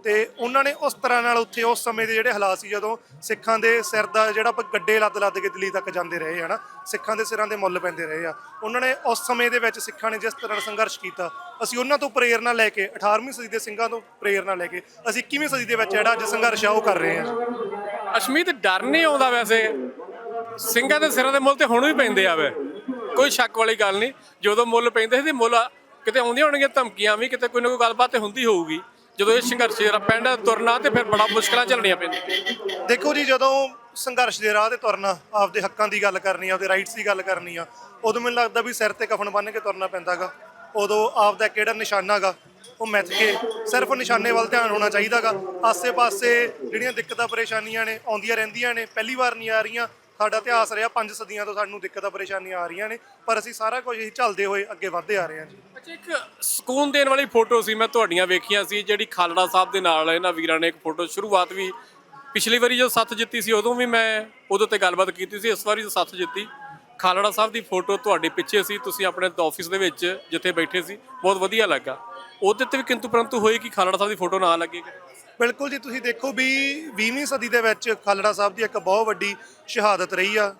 ਤੇ ਉਹਨਾਂ ਨੇ ਉਸ ਤਰ੍ਹਾਂ ਨਾਲ ਉੱਥੇ ਉਸ ਸਮੇਂ ਦੇ ਜਿਹੜੇ ਹਾਲਾਤ ਸੀ, ਜਦੋਂ ਸਿੱਖਾਂ ਦੇ ਸਿਰ ਦਾ ਜਿਹੜਾ ਆਪਾਂ ਗੱਡੇ ਲੱਦ ਲੱਦ ਕੇ ਦਿੱਲੀ ਤੱਕ ਜਾਂਦੇ ਰਹੇ ਹਨਾ ਸਿੱਖਾਂ ਦੇ ਸਿਰਾਂ ਦੇ ਮੁੱਲ ਪੈਂਦੇ ਰਹੇ ਆ। ਉਹਨਾਂ ਨੇ ਉਸ ਸਮੇਂ ਦੇ ਵਿੱਚ ਸਿੱਖਾਂ ਨੇ ਜਿਸ ਤਰ੍ਹਾਂ ਦਾ ਸੰਘਰਸ਼ ਕੀਤਾ, ਅਸੀਂ ਉਹਨਾਂ ਤੋਂ ਪ੍ਰੇਰਣਾ ਲੈ ਕੇ 18ਵੀਂ ਸਦੀ ਦੇ ਸਿੰਘਾਂ ਤੋਂ ਪ੍ਰੇਰਣਾ ਲੈ ਕੇ, ਅਸੀਂ 21ਵੀਂ ਸਦੀ ਦੇ ਵਿੱਚ ਜਿਹੜਾ ਅੱਜ ਸੰਘਰਸ਼ ਆ, ਉਹ ਕਰ ਰਹੇ ਹਾਂ ਅਸ਼ਮੀਤ, ਡਰ ਨਹੀਂ ਆਉਂਦਾ ਵੈਸੇ? ਸਿੰਘਾਂ ਦੇ ਸਿਰਾਂ ਦੇ ਮੁੱਲ ਤੇ ਹੁਣ ਵੀ ਪੈਂਦੇ ਆ ਵੇ। ਕੋਈ ਸ਼ੱਕ ਵਾਲੀ ਗੱਲ ਨਹੀਂ, ਜਦੋਂ ਮੁੱਲ ਪੈਂਦੇ ਸੀ, ਮੁੱਲ ਕਿਤੇ ਆਉਂਦੀਆਂ ਹੋਣਗੀਆਂ, ਧਮਕੀਆਂ ਵੀ, ਕਿਤੇ ਕੋਈ ਨਾ ਕੋਈ ਗੱਲਬਾਤ ਤੇ ਹੁੰਦੀ ਹੋਊਗੀ। ਜਦੋਂ ਇਹ ਸੰਘਰਸ਼ ਜਿਹੜਾ ਪੈਂਦਾ ਤੁਰਨਾ ਤੇ ਫਿਰ ਬੜਾ ਮੁਸ਼ਕਲਾਂ ਝੱਲਣੀਆਂ ਪੈਂਦੀਆਂ। ਦੇਖੋ ਜੀ, ਜਦੋਂ ਸੰਘਰਸ਼ ਦੇ ਰਾਹ ਤੇ ਤੁਰਨਾ, ਆਪਦੇ ਹੱਕਾਂ ਦੀ ਗੱਲ ਕਰਨੀ ਆ ਆਪਦੇ ਰਾਈਟਸ ਦੀ ਗੱਲ ਕਰਨੀ ਆ, ਉਦੋਂ ਮੈਨੂੰ ਲੱਗਦਾ ਵੀ ਸਿਰ ਤੇ ਕਫਨ ਬੰਨ੍ਹ ਕੇ ਤੁਰਨਾ ਪੈਂਦਾਗਾ। ਉਦੋਂ ਆਪਦਾ ਕਿਹੜਾ ਨਿਸ਼ਾਨਾਗਾ ਉਹ ਮਿੱਥ ਕੇ ਸਿਰਫ ਨਿਸ਼ਾਨੇ ਵੱਲ ਧਿਆਨ ਹੋਣਾ ਚਾਹੀਦਾਗਾ। ਆਸੇ-ਪਾਸੇ ਜਿਹੜੀਆਂ ਦਿੱਕਤਾਂ, ਪਰੇਸ਼ਾਨੀਆਂ ਨੇ, ਆਉਂਦੀਆਂ ਰਹਿੰਦੀਆਂ ਨੇ, ਪਹਿਲੀ ਵਾਰ ਨਹੀਂ ਆ ਰਹੀਆਂ। ਸਾਡਾ ਇਤਿਹਾਸ ਰਿਹਾ ਪੰਜ ਸਦੀਆਂ ਤੋਂ ਸਾਨੂੰ ਦਿੱਕਤਾਂ, ਪਰੇਸ਼ਾਨੀਆਂ ਆ ਰਹੀਆਂ ਨੇ, ਪਰ ਅਸੀਂ ਸਾਰਾ ਕੁਝ ਹੀ ਝੱਲਦੇ ਹੋਏ ਅੱਗੇ ਵਧਦੇ ਆ ਰਹੇ ਹਾਂ ਜੀ। ਅੱਛਾ ਇੱਕ ਸਕੂਨ ਦੇਣ ਵਾਲੀ ਫੋਟੋ ਸੀ, ਮੈਂ ਤੁਹਾਡੀਆਂ ਵੇਖੀਆਂ ਸੀ, ਜਿਹੜੀ ਖਾਲੜਾ ਸਾਹਿਬ ਦੇ ਨਾਲ ਇਹਨਾਂ ਵੀਰਾਂ ਨੇ ਇੱਕ ਫੋਟੋ, ਸ਼ੁਰੂਆਤ ਵੀ ਪਿਛਲੀ ਵਾਰੀ ਜਦੋਂ ਸੱਤ ਜਿੱਤੀ ਸੀ, ਉਦੋਂ ਵੀ ਮੈਂ ਉਦੋਂ ਤੇ ਗੱਲਬਾਤ ਕੀਤੀ ਸੀ, ਇਸ ਵਾਰੀ ਜਦੋਂ ਸੱਤ ਜਿੱਤੀ, ਖਾਲੜਾ ਸਾਹਿਬ ਦੀ ਫੋਟੋ ਤੁਹਾਡੇ ਪਿੱਛੇ ਸੀ, ਤੁਸੀਂ ਆਪਣੇ ਆਫਿਸ ਦੇ ਵਿੱਚ ਜਿੱਥੇ ਬੈਠੇ ਸੀ, ਬਹੁਤ ਵਧੀਆ ਲੱਗਾ। ਉਹਦੇ ਤੇ ਵੀ ਕਿੰਤੂ ਪਰੰਤੂ ਹੋਈ ਕਿ ਖਾਲੜਾ ਸਾਹਿਬ ਦੀ ਫੋਟੋ ਨਾ ਲੱਗੇ? ਬਿਲਕੁਲ ਜੀ, ਤੁਸੀਂ ਦੇਖੋ ਵੀ 20ਵੀਂ ਸਦੀ ਦੇ ਵਿੱਚ ਖਾਲੜਾ ਸਾਹਿਬ ਦੀ ਇੱਕ ਬਹੁਤ ਵੱਡੀ ਸ਼ਹਾਦਤ ਰਹੀ ਆ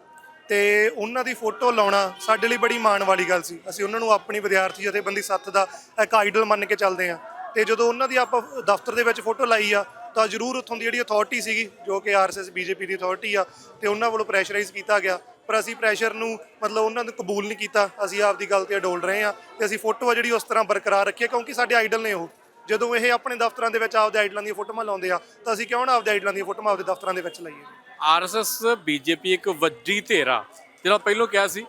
ਤੇ ਉਹਨਾਂ ਦੀ ਫੋਟੋ ਲਾਉਣਾ ਸਾਡੇ ਲਈ ਬੜੀ ਮਾਣ ਵਾਲੀ ਗੱਲ ਸੀ। ਅਸੀਂ ਉਹਨਾਂ ਨੂੰ ਆਪਣੀ ਵਿਦਿਆਰਥੀ ਜਥੇਬੰਦੀ ਸੱਤ ਦਾ ਇੱਕ ਆਈਡਲ ਮੰਨ ਕੇ ਚੱਲਦੇ ਆ ਤੇ ਜਦੋਂ ਉਹਨਾਂ ਦੀ ਆਪਾਂ ਦਫ਼ਤਰ ਦੇ ਵਿੱਚ ਫੋਟੋ ਲਾਈ ਆ, ਤਾਂ ਜ਼ਰੂਰ ਉੱਥੋਂ ਦੀ ਜਿਹੜੀ ਅਥਾਰਟੀ ਸੀਗੀ, ਜੋ ਕਿ ਆਰਐਸਐਸ ਬੀਜੇਪੀ ਦੀ ਅਥਾਰਟੀ ਆ, ਤੇ ਉਹਨਾਂ ਵੱਲੋਂ ਪ੍ਰੈਸ਼ਰਾਈਜ਼ ਕੀਤਾ ਗਿਆ। ਪਰ ਅਸੀਂ ਪ੍ਰੈਸ਼ਰ ਨੂੰ ਮਤਲਬ ਉਹਨਾਂ ਨੂੰ ਕਬੂਲ ਨਹੀਂ ਕੀਤਾ। ਅਸੀਂ ਆਪਦੀ ਗੱਲ ਤੇ ਅਡੋਲ ਰਹੇ ਆ ਤੇ ਅਸੀਂ ਫੋਟੋ ਆ ਜਿਹੜੀ ਉਸ ਤਰ੍ਹਾਂ ਬਰਕਰਾਰ ਰੱਖੀ ਕਿਉਂਕਿ ਸਾਡੇ ਆਈਡਲ ਨੇ ਉਹ। ਜਦੋਂ ਇਹ ਆਪਣੇ ਦਫ਼ਤਰਾਂ ਦੇ ਵਿੱਚ ਆਪਦੇ ਆਈਡਲਾਂ ਦੀਆਂ ਫੋਟੋਆਂ ਲਾਉਂਦੇ ਆ, ਤਾਂ ਅਸੀਂ ਕਿਉਂ ਨਾ ਆਪਦੇ ਆਈਡਲਾਂ ਦੀਆਂ ਫੋਟੋਆਂ ਆਪਦੇ ਦਫ਼ਤਰਾਂ ਦੇ ਵਿੱਚ ਲਾਈਏ। ਆਰਐਸਐਸ ਬੀਜੇਪੀ ਇੱਕ ਵੱਡੀ ਧੇਰਾ। ਜਿਹੜਾ ਪਹਿਲਾਂ ਕਿਹਾ ਸੀ,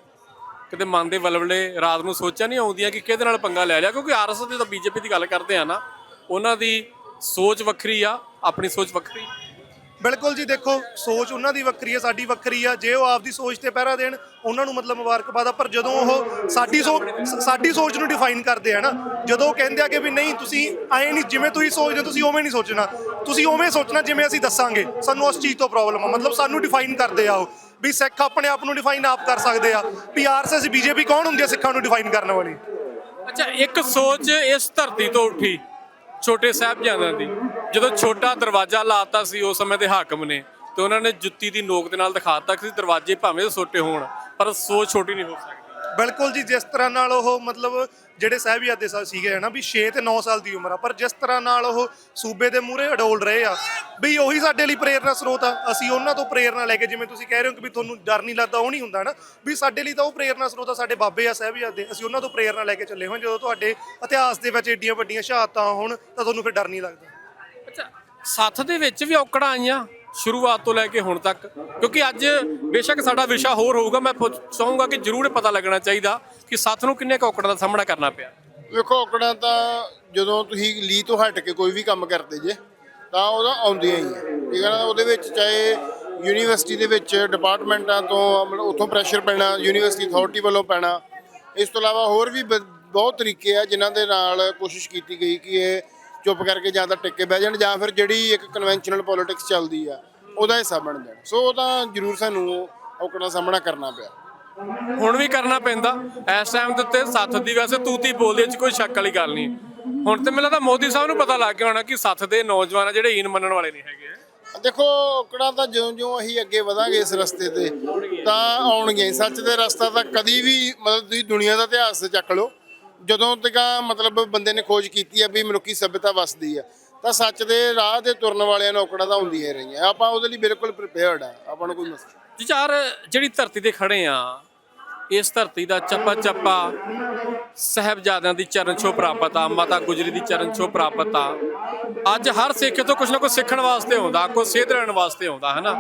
ਕਿਤੇ ਮਨ ਦੇ ਵਲਵਲੇ ਰਾਤ ਨੂੰ ਸੋਚਾਂ ਨਹੀਂ ਆਉਂਦੀਆਂ ਕਿ ਕਿਹਦੇ ਨਾਲ ਪੰਗਾ ਲੈ ਲਿਆ, ਕਿਉਂਕਿ ਆਰਐਸਐਸ ਦੀ ਤਾਂ ਬੀਜੇਪੀ ਦੀ ਗੱਲ ਕਰਦੇ ਆ ਨਾ, ਉਹਨਾਂ ਦੀ ਸੋਚ ਵੱਖਰੀ ਆ, ਆਪਣੀ ਸੋਚ ਵੱਖਰੀ। ਬਿਲਕੁਲ ਜੀ, ਦੇਖੋ, ਸੋਚ ਉਹਨਾਂ ਦੀ ਵੱਖਰੀ ਹੈ, ਸਾਡੀ ਵੱਖਰੀ ਆ। ਜੇ ਉਹ ਆਪਦੀ ਸੋਚ ਤੇ ਪਹਿਰਾ ਦੇਣ, ਉਹਨਾਂ ਨੂੰ ਮਤਲਬ ਮੁਬਾਰਕਬਾਦ ਆ। ਪਰ ਜਦੋਂ ਉਹ ਸਾਡੀ ਸੋਚ ਸਾਡੀ ਸੋਚ ਨੂੰ ਡਿਫਾਈਨ ਕਰਦੇ ਆ ਨਾ, ਜਦੋਂ ਉਹ ਕਹਿੰਦੇ ਆ ਕਿ ਵੀ ਨਹੀਂ, ਤੁਸੀਂ ਐਂ ਨਹੀਂ, ਜਿਵੇਂ ਤੁਸੀਂ ਸੋਚਦੇ ਹੋ, ਤੁਸੀਂ ਉਵੇਂ ਨਹੀਂ ਸੋਚਣਾ। ਤੁਸੀਂ ਉਵੇਂ ਸੋਚਣਾ ਜਿਵੇਂ ਅਸੀਂ ਦੱਸਾਂਗੇ। ਸਾਨੂੰ ਉਸ ਚੀਜ਼ ਤੋਂ ਪ੍ਰੋਬਲਮ ਆ। ਮਤਲਬ ਸਾਨੂੰ ਡਿਫਾਈਨ ਕਰਦੇ ਆ ਉਹ। ਵੀ ਸਿੱਖ ਆਪਣੇ ਆਪ ਨੂੰ ਡਿਫਾਈਨ ਆਪ ਕਰ ਸਕਦੇ ਆ। ਵੀ ਆਰਐਸਐਸ ਬੀਜੇਪੀ ਕੌਣ ਹੁੰਦੀ ਆ ਸਿੱਖਾਂ ਨੂੰ ਡਿਫਾਈਨ ਕਰਨ ਵਾਲੀ? ਅੱਛਾ, ਇੱਕ ਸੋਚ ਇਸ ਧਰਤੀ ਤੋਂ ਉੱਠੀ। ਛੋਟੇ ਸਾਹਿਬਜ਼ਾਦਿਆਂ ਦੀ। ਜਦੋਂ ਛੋਟਾ ਦਰਵਾਜ਼ਾ ਲਾਤਾ ਸੀ, ਉਸ ਸਮੇਂ ਦੇ ਹਾਕਮ ਨੇ, ਤੇ ਉਹਨਾਂ ਨੇ ਜੁੱਤੀ ਦੀ ਨੋਕ ਦੇ ਨਾਲ ਦਿਖਾਤਾ ਕਿ ਦਰਵਾਜ਼ੇ ਭਾਵੇਂ ਛੋਟੇ ਹੋਣ, ਪਰ ਸੋਚ ਛੋਟੀ ਨਹੀਂ ਹੋ ਸਕਦੀ। ਬਿਲਕੁਲ ਜੀ, ਜਿਸ ਤਰ੍ਹਾਂ ਨਾਲ ਉਹ ਮਤਲਬ ਜਿਹੜੇ ਸਾਹਿਬਜ਼ਾਦੇ ਸਾ- ਸੀਗੇ ਹਨਾ, ਵੀ 6 ਤੇ 9 ਸਾਲ ਦੀ ਉਮਰ ਆ, ਪਰ ਜਿਸ ਤਰ੍ਹਾਂ ਨਾਲ ਉਹ ਸੂਬੇ ਦੇ ਮੂਹਰੇ ਅਡੋਲ ਰਹੇ ਆ, ਵੀ ਉਹੀ ਸਾਡੇ ਲਈ ਪ੍ਰੇਰਨਾ ਸਰੋਤ ਆ, ਅਸੀਂ ਉਹਨਾਂ ਤੋਂ ਪ੍ਰੇਰਨਾ ਲੈ ਕੇ, ਜਿਵੇਂ ਤੁਸੀਂ ਕਹਿ ਰਹੇ ਹੋ ਕਿ ਵੀ ਤੁਹਾਨੂੰ ਡਰ ਨਹੀਂ ਲੱਗਦਾ, ਉਹ ਨਹੀਂ ਹੁੰਦਾ ਨਾ ਵੀ ਸਾਡੇ ਲਈ ਤਾਂ ਉਹ ਪ੍ਰੇਰਨਾ ਸਰੋਤ ਆ, ਸਾਡੇ ਬਾਬੇ ਆ, ਸਾਹਿਬਜ਼ਾਦੇ, ਅਸੀਂ ਉਹਨਾਂ ਤੋਂ ਪ੍ਰੇਰਨਾ ਲੈ ਕੇ ਚੱਲੇ ਹੋਏ ਜਦੋਂ ਤੁਹਾਡੇ ਇਤਿਹਾਸ ਦੇ ਵਿੱਚ ਏਡੀਆਂ ਵੱਡੀਆਂ ਸ਼ਹਾਦਤਾਂ ਹੋਣ, ਤਾਂ ਤੁਹਾਨੂੰ ਫਿਰ ਡਰ ਨਹੀਂ ਲੱਗਦਾ। ਅੱਛਾ, ਸੱਥ ਦੇ ਵਿੱਚ ਵੀ ਔਕੜਾਂ ਆਈਆਂ। ਸ਼ੁਰੂਆਤ ਤੋਂ ਲੈ ਕੇ ਹੁਣ ਤੱਕ। ਕਿਉਂਕਿ ਅੱਜ ਬੇਸ਼ੱਕ ਸਾਡਾ ਵਿਸ਼ਾ ਹੋਰ ਹੋਊਗਾ, ਮੈਂ ਪੁੱਛ- ਚਾਹੂੰਗਾ ਕਿ ਜ਼ਰੂਰ ਪਤਾ ਲੱਗਣਾ ਚਾਹੀਦਾ ਕਿ ਸੱਥ ਨੂੰ ਕਿੰਨੇ ਕੁ ਔਕੜਾਂ ਦਾ ਸਾਹਮਣਾ ਕਰਨਾ ਪਿਆ। ਵੇਖੋ, ਔਕੜਾਂ ਤਾਂ ਜਦੋਂ ਤੁਸੀਂ ਲੀ ਤੋਂ ਹਟ ਕੇ ਕੋਈ ਵੀ ਕੰਮ ਕਰਦੇ ਜੇ, ਤਾਂ ਉਹਦਾ ਆਉਂਦੀਆਂ ਹੀ ਆ। ਠੀਕ ਹੈ ਨਾ? ਉਹਦੇ ਵਿੱਚ ਚਾਹੇ ਯੂਨੀਵਰਸਿਟੀ ਦੇ ਵਿੱਚ ਡਿਪਾਰਟਮੈਂਟਾਂ ਤੋਂ ਮਤਲਬ ਉੱਥੋਂ ਪ੍ਰੈਸ਼ਰ ਪੈਣਾ, ਯੂਨੀਵਰਸਿਟੀ ਅਥਾਰਟੀ ਵੱਲੋਂ ਪੈਣਾ। ਇਸ ਤੋਂ ਇਲਾਵਾ ਹੋਰ ਵੀ ਬ- ਬਹੁਤ ਤਰੀਕੇ ਆ ਜਿਨ੍ਹਾਂ ਦੇ ਨਾਲ ਕੋਸ਼ਿਸ਼ ਕੀਤੀ ਗਈ ਕਿ ਇਹ ਚੁੱਪ ਕਰਕੇ ਜਾਂ ਤਾਂ ਟਿੱਕੇ ਬਹਿ ਜਾਣ ਜਾਂ ਫਿਰ ਜਿਹੜੀ ਇੱਕ ਕਨਵੈਨਸ਼ਨਲ ਪੋਲਿਟਿਕਸ ਚੱਲਦੀ ਆ ਉਹਦਾ ਹਿੱਸਾ ਬਣ ਜਾਣ। ਸੋ ਉਹ ਤਾਂ ਜ਼ਰੂਰ ਸਾਨੂੰ ਔਕੜਾਂ ਦਾ ਸਾਹਮਣਾ ਕਰਨਾ ਪਿਆ। ਹੁਣ ਵੀ ਕਰਨਾ ਪੈਂਦਾ। ਇਸ ਟਾਈਮ ਦੇ ਉੱਤੇ ਸੱਥ ਦੀ ਵੈਸੇ ਤੂਤੀ ਬੋਲਦੇ ਚ ਕੋਈ ਸ਼ੱਕ ਵਾਲੀ ਗੱਲ ਨਹੀਂ। ਹੁਣ ਤੇ ਮੈਨੂੰ ਲੱਗਦਾ ਮੋਦੀ ਸਾਹਿਬ ਨੂੰ ਪਤਾ ਲੱਗ ਗਿਆ ਹੋਣਾ ਕਿ ਸੱਥ ਦੇ ਨੌਜਵਾਨ ਆ ਜਿਹੜੇ ਈਨ ਮੰਨਣ ਵਾਲੇ ਨਹੀਂ ਹੈਗੇ। ਦੇਖੋ ਔਕੜਾਂ ਤਾਂ ਜਿਉਂ-ਜਿਉਂ ਅਸੀਂ ਅੱਗੇ ਵਧਾਂਗੇ ਇਸ ਰਸਤੇ ਤੇ ਤਾਂ ਆਉਣਗੀਆਂ ਹੀ। ਸੱਚ ਦੇ ਰਸਤਾ ਤਾਂ ਕਦੀ ਵੀ ਮਤਲਬ ਤੁਸੀਂ ਦੁਨੀਆ ਦਾ ਇਤਿਹਾਸ ਚੱਕ ਲਓ। ਜਦੋਂ ਤੱਕ ਮਤਲਬ ਬੰਦੇ ਨੇ ਖੋਜ ਕੀਤੀ ਆ ਵੀ ਮਨੁੱਖੀ ਸਭਿਅਤਾ ਵਸਦੀ ਆ, ਤਾਂ ਸੱਚ ਦੇ ਰਾਹ ਤੇ ਤੁਰਨ ਵਾਲਿਆਂ ਨੂੰ ਔਕੜਾਂ ਤਾਂ ਹੁੰਦੀਆਂ ਹੀ ਰਹੀਆਂ। ਆਪਾਂ ਉਹਦੇ ਲਈ ਬਿਲਕੁਲ ਪ੍ਰਿਪੇਅਰਡ ਆ। ਆਪਾਂ ਨੂੰ ਕੋਈ ਮਸਲਾ ਜੀ ਜਿਹੜੀ ਧਰਤੀ ਤੇ ਖੜੇ ਆ, ਇਸ ਧਰਤੀ ਦਾ ਚੱਪਾ ਚੱਪਾ ਸਹਿਬਜ਼ਾਦਿਆਂ ਦੀ ਚਰਨ ਛੋਹ ਪ੍ਰਾਪਤ ਆ, ਮਾਤਾ ਗੁਜਰੀ ਦੀ ਚਰਨ ਛੋਹ ਪ੍ਰਾਪਤ ਆ। ਅੱਜ ਹਰ ਸਿੱਖ ਤੋਂ ਕੁਝ ਨਾ ਕੁਝ ਸਿੱਖਣ ਵਾਸਤੇ ਆਉਂਦਾ, ਕੋਈ ਸੇਧ ਲੈਣ ਵਾਸਤੇ ਆਉਂਦਾ ਹੈ ਨਾ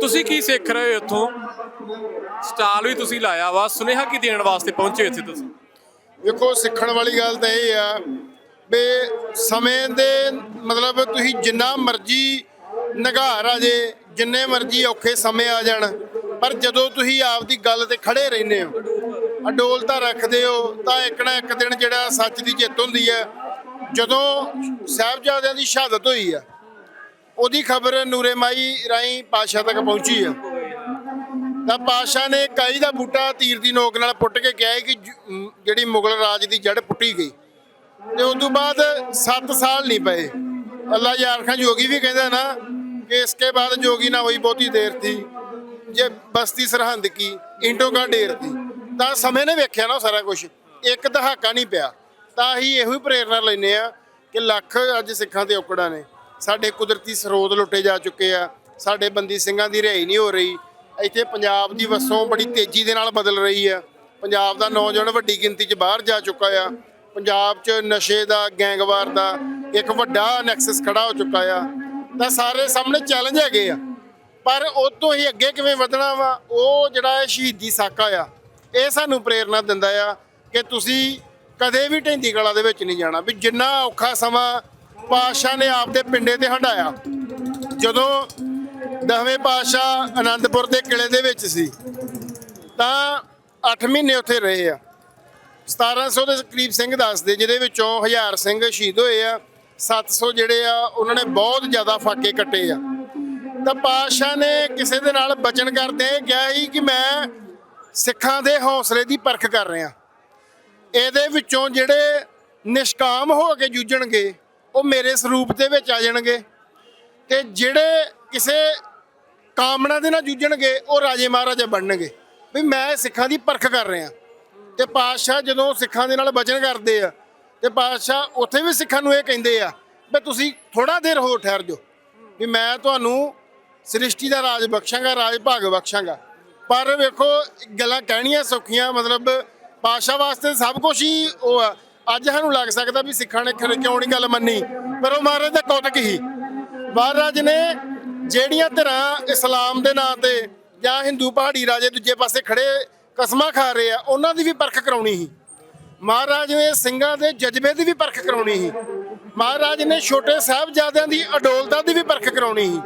ਤੁਸੀਂ ਕੀ ਸਿੱਖ ਰਹੇ ਹੋ ਇੱਥੋਂ? ਸਟਾਲ ਵੀ ਤੁਸੀਂ ਲਾਇਆ ਵਾ, ਸੁਨੇਹਾ ਕੀ ਦੇਣ ਵਾਸਤੇ ਪਹੁੰਚੇ ਇੱਥੇ ਤੁਸੀਂ? ਵੇਖੋ, ਸਿੱਖਣ ਵਾਲੀ ਗੱਲ ਤਾਂ ਇਹ ਆ ਵੀ ਸਮੇਂ ਦੇ ਮਤਲਬ ਤੁਸੀਂ ਜਿੰਨਾ ਮਰਜ਼ੀ ਨਿਗਾਰ ਆ ਜੇ, ਜਿੰਨੇ ਮਰਜ਼ੀ ਔਖੇ ਸਮੇਂ ਆ ਜਾਣ, ਪਰ ਜਦੋਂ ਤੁਸੀਂ ਆਪਦੀ ਗੱਲ ਤੇ ਖੜੇ ਰਹਿੰਦੇ ਹੋ ਅਡੋਲਤਾ ਰੱਖਦੇ ਹੋ, ਤਾਂ ਇੱਕ ਨਾ ਇੱਕ ਦਿਨ ਜਿਹੜਾ ਸੱਚ ਦੀ ਜਿੱਤ ਹੁੰਦੀ ਹੈ ਜਦੋਂ ਸਾਹਿਬਜ਼ਾਦਿਆਂ ਦੀ ਸ਼ਹਾਦਤ ਹੋਈ ਆ, ਉਹਦੀ ਖਬਰ ਨੂਰੇ ਮਾਈ ਰਾਈ ਪਾਸ਼ਾ ਤੱਕ ਪਹੁੰਚੀ ਆ। ਤਾਂ ਪਾਸ਼ਾ ਨੇ ਕਾਈ ਦਾ ਬੂਟਾ ਤੀਰ ਦੀ ਨੋਕ ਨਾਲ ਪੁੱਟ ਕੇ ਕਿਹਾ ਕਿ ਜਿਹੜੀ ਮੁਗਲ ਰਾਜ ਦੀ ਜੜ ਪੁੱਟੀ ਗਈ। ਤੇ ਉਸ ਤੋਂ ਬਾਅਦ 7 ਸਾਲ ਨਹੀਂ ਪਏ। ਅੱਲਾ ਯਾਰ ਖਾਨ ਜੋਗੀ ਵੀ ਕਹਿੰਦਾ ਨਾ ਕਿ ਇਸਕੇ ਬਾਅਦ ਜੋਗੀ ਨਾ ਹੋਈ ਬਹੁਤੀ ਦੇਰ ਥੀ ਜੇ ਬਸਤੀ ਸਰਹੰਦ ਕੀ, ਇੰਟੋ ਕਾ ਢੇਰ ਥੀ ਤਾਂ ਸਮੇਂ ਨੇ ਵੇਖਿਆ ਨਾ ਸਾਰਾ ਕੁਝ ਇੱਕ ਦਹਾਕਾ ਨਹੀਂ ਪਿਆ। ਤਾਂ ਅਸੀਂ ਇਹੋ ਹੀ ਪ੍ਰੇਰਣਾ ਲੈਨੇ ਆ ਕਿ ਲੱਖ ਅੱਜ ਸਿੱਖਾਂ ਦੇ ਔਕੜਾਂ ਨੇ। ਸਾਡੇ ਕੁਦਰਤੀ ਸਰੋਤ ਲੁੱਟੇ ਜਾ ਚੁੱਕੇ ਆ। ਸਾਡੇ ਬੰਦੀ ਸਿੰਘਾਂ ਦੀ ਰਿਹਾਈ ਨਹੀਂ ਹੋ ਰਹੀ। ਇੱਥੇ ਪੰਜਾਬ ਦੀ ਵਸੋਂ ਬੜੀ ਤੇਜ਼ੀ ਦੇ ਨਾਲ ਬਦਲ ਰਹੀ ਆ। ਪੰਜਾਬ ਦਾ ਨੌਜਵਾਨ ਵੱਡੀ ਗਿਣਤੀ 'ਚ ਬਾਹਰ ਜਾ ਚੁੱਕਾ ਆ। ਪੰਜਾਬ 'ਚ ਨਸ਼ੇ ਦਾ, ਗੈਂਗਵਾਰ ਦਾ ਇੱਕ ਵੱਡਾ ਨੈਕਸਸ ਖੜਾ ਹੋ ਚੁੱਕਾ ਆ। ਤਾਂ ਸਾਰੇ ਸਾਹਮਣੇ ਚੈਲੰਜ ਹੈਗੇ ਆ। ਪਰ ਉਹ ਤੋਂ ਹੀ ਅੱਗੇ ਕਿਵੇਂ ਵਧਣਾ ਵਾ, ਉਹ ਜਿਹੜਾ ਇਹ ਸ਼ਹੀਦੀ ਸਾਕਾ ਆ, ਇਹ ਸਾਨੂੰ ਪ੍ਰੇਰਣਾ ਦਿੰਦਾ ਆ ਕਿ ਤੁਸੀਂ ਕਦੇ ਵੀ ਢੈਂਦੀ ਕਲਾ ਦੇ ਵਿੱਚ ਨਹੀਂ ਜਾਣਾ, ਵੀ ਜਿੰਨਾ ਔਖਾ ਸਮਾਂ ਪਾਤਸ਼ਾਹ ਨੇ ਆਪਦੇ ਪਿੰਡੇ ਤੇ ਹੰਡਾਇਆ ਜਦੋਂ ਦਸਵੇਂ ਪਾਤਸ਼ਾਹ ਆਨੰਦਪੁਰ ਦੇ ਕਿਲੇ ਦੇ ਵਿੱਚ ਸੀ। ਤਾਂ 8 ਮਹੀਨੇ ਉੱਥੇ ਰਹੇ ਆ। 1700 ਦੇ ਕਰੀਬ ਸਿੰਘ ਦੱਸਦੇ, ਜਿਹਦੇ ਵਿੱਚੋਂ 1000 ਸਿੰਘ ਸ਼ਹੀਦ ਹੋਏ ਆ। 700 ਜਿਹੜੇ ਆ, ਉਹਨਾਂ ਨੇ ਬਹੁਤ ਜ਼ਿਆਦਾ ਫਾਕੇ ਕੱਟੇ ਆ। ਤਾਂ ਪਾਤਸ਼ਾਹ ਨੇ ਕਿਸੇ ਦੇ ਨਾਲ ਬਚਨ ਕਰਦੇ ਕਿਹਾ ਸੀ ਕਿ ਮੈਂ ਸਿੱਖਾਂ ਦੇ ਹੌਸਲੇ ਦੀ ਪਰਖ ਕਰ ਰਿਹਾ। ਇਹਦੇ ਵਿੱਚੋਂ ਜਿਹੜੇ ਨਿਸ਼ਕਾਮ ਹੋ ਕੇ ਜੂਝਣਗੇ, ਉਹ ਮੇਰੇ ਸਰੂਪ ਦੇ ਵਿੱਚ ਆ ਜਾਣਗੇ। ਤੇ ਜਿਹੜੇ ਕਿਸੇ ਕਾਮਨਾ ਦੇ ਨਾਲ ਜੂਝਣਗੇ, ਉਹ ਰਾਜੇ ਮਹਾਰਾਜਾ ਬਣਨਗੇ। ਵੀ ਮੈਂ ਸਿੱਖਾਂ ਦੀ ਪਰਖ ਕਰ ਰਿਹਾ। ਤੇ ਪਾਤਸ਼ਾਹ ਜਦੋਂ ਸਿੱਖਾਂ ਦੇ ਨਾਲ ਬਚਨ ਕਰਦੇ ਆ, ਤੇ ਪਾਤਸ਼ਾਹ ਉੱਥੇ ਵੀ ਸਿੱਖਾਂ ਨੂੰ ਇਹ ਕਹਿੰਦੇ ਆ, ਵੀ ਤੁਸੀਂ ਥੋੜਾ ਦੇਰ ਹੋਰ ਠਹਿਰ ਜਾਓ। ਵੀ ਮੈਂ ਤੁਹਾਨੂੰ ਸ੍ਰਿਸ਼ਟੀ ਦਾ ਰਾਜ ਬਖਸ਼ਾਂਗਾ, ਰਾਜ ਭਾਗ ਬਖਸ਼ਾਂਗਾ। ਪਰ ਵੇਖੋ, ਗੱਲਾਂ ਕਹਿਣੀਆਂ ਸੌਖੀਆਂ, ਮਤਲਬ ਪਾਤਸ਼ਾਹ ਵਾਸਤੇ ਸਭ ਕੁਝ ਹੀ ਉਹ ਆ। ਅੱਜ ਸਾਨੂੰ ਲੱਗ ਸਕਦਾ ਵੀ ਸਿੱਖਾਂ ਨੇ ਖਰੇ ਕਿਉਂ ਨਹੀਂ ਗੱਲ ਮੰਨੀ, ਪਰ ਉਹ ਮਹਾਰਾਜ ਦਾ ਕੌਤਕ ਹੀ। ਮਹਾਰਾਜ ਨੇ ਜਿਹੜੀਆਂ ਧਿਰਾਂ ਇਸਲਾਮ ਦੇ ਨਾਂ ਤੇ ਜਾਂ ਹਿੰਦੂ ਪਹਾੜੀ ਰਾਜੇ ਦੂਜੇ ਪਾਸੇ ਖੜੇ ਕਸਮਾਂ ਖਾ ਰਹੇ ਆ, ਉਹਨਾਂ ਦੀ ਵੀ ਪਰਖ ਕਰਾਉਣੀ ਸੀ। ਮਹਾਰਾਜ ਨੇ ਸਿੰਘਾਂ ਦੇ ਜਜ਼ਬੇ ਦੀ ਵੀ ਪਰਖ ਕਰਾਉਣੀ ਸੀ। ਮਹਾਰਾਜ ਨੇ ਛੋਟੇ ਸਾਹਿਬਜ਼ਾਦਿਆਂ ਦੀ ਅਡੋਲਤਾ ਦੀ ਵੀ ਪਰਖ ਕਰਾਉਣੀ ਸੀ।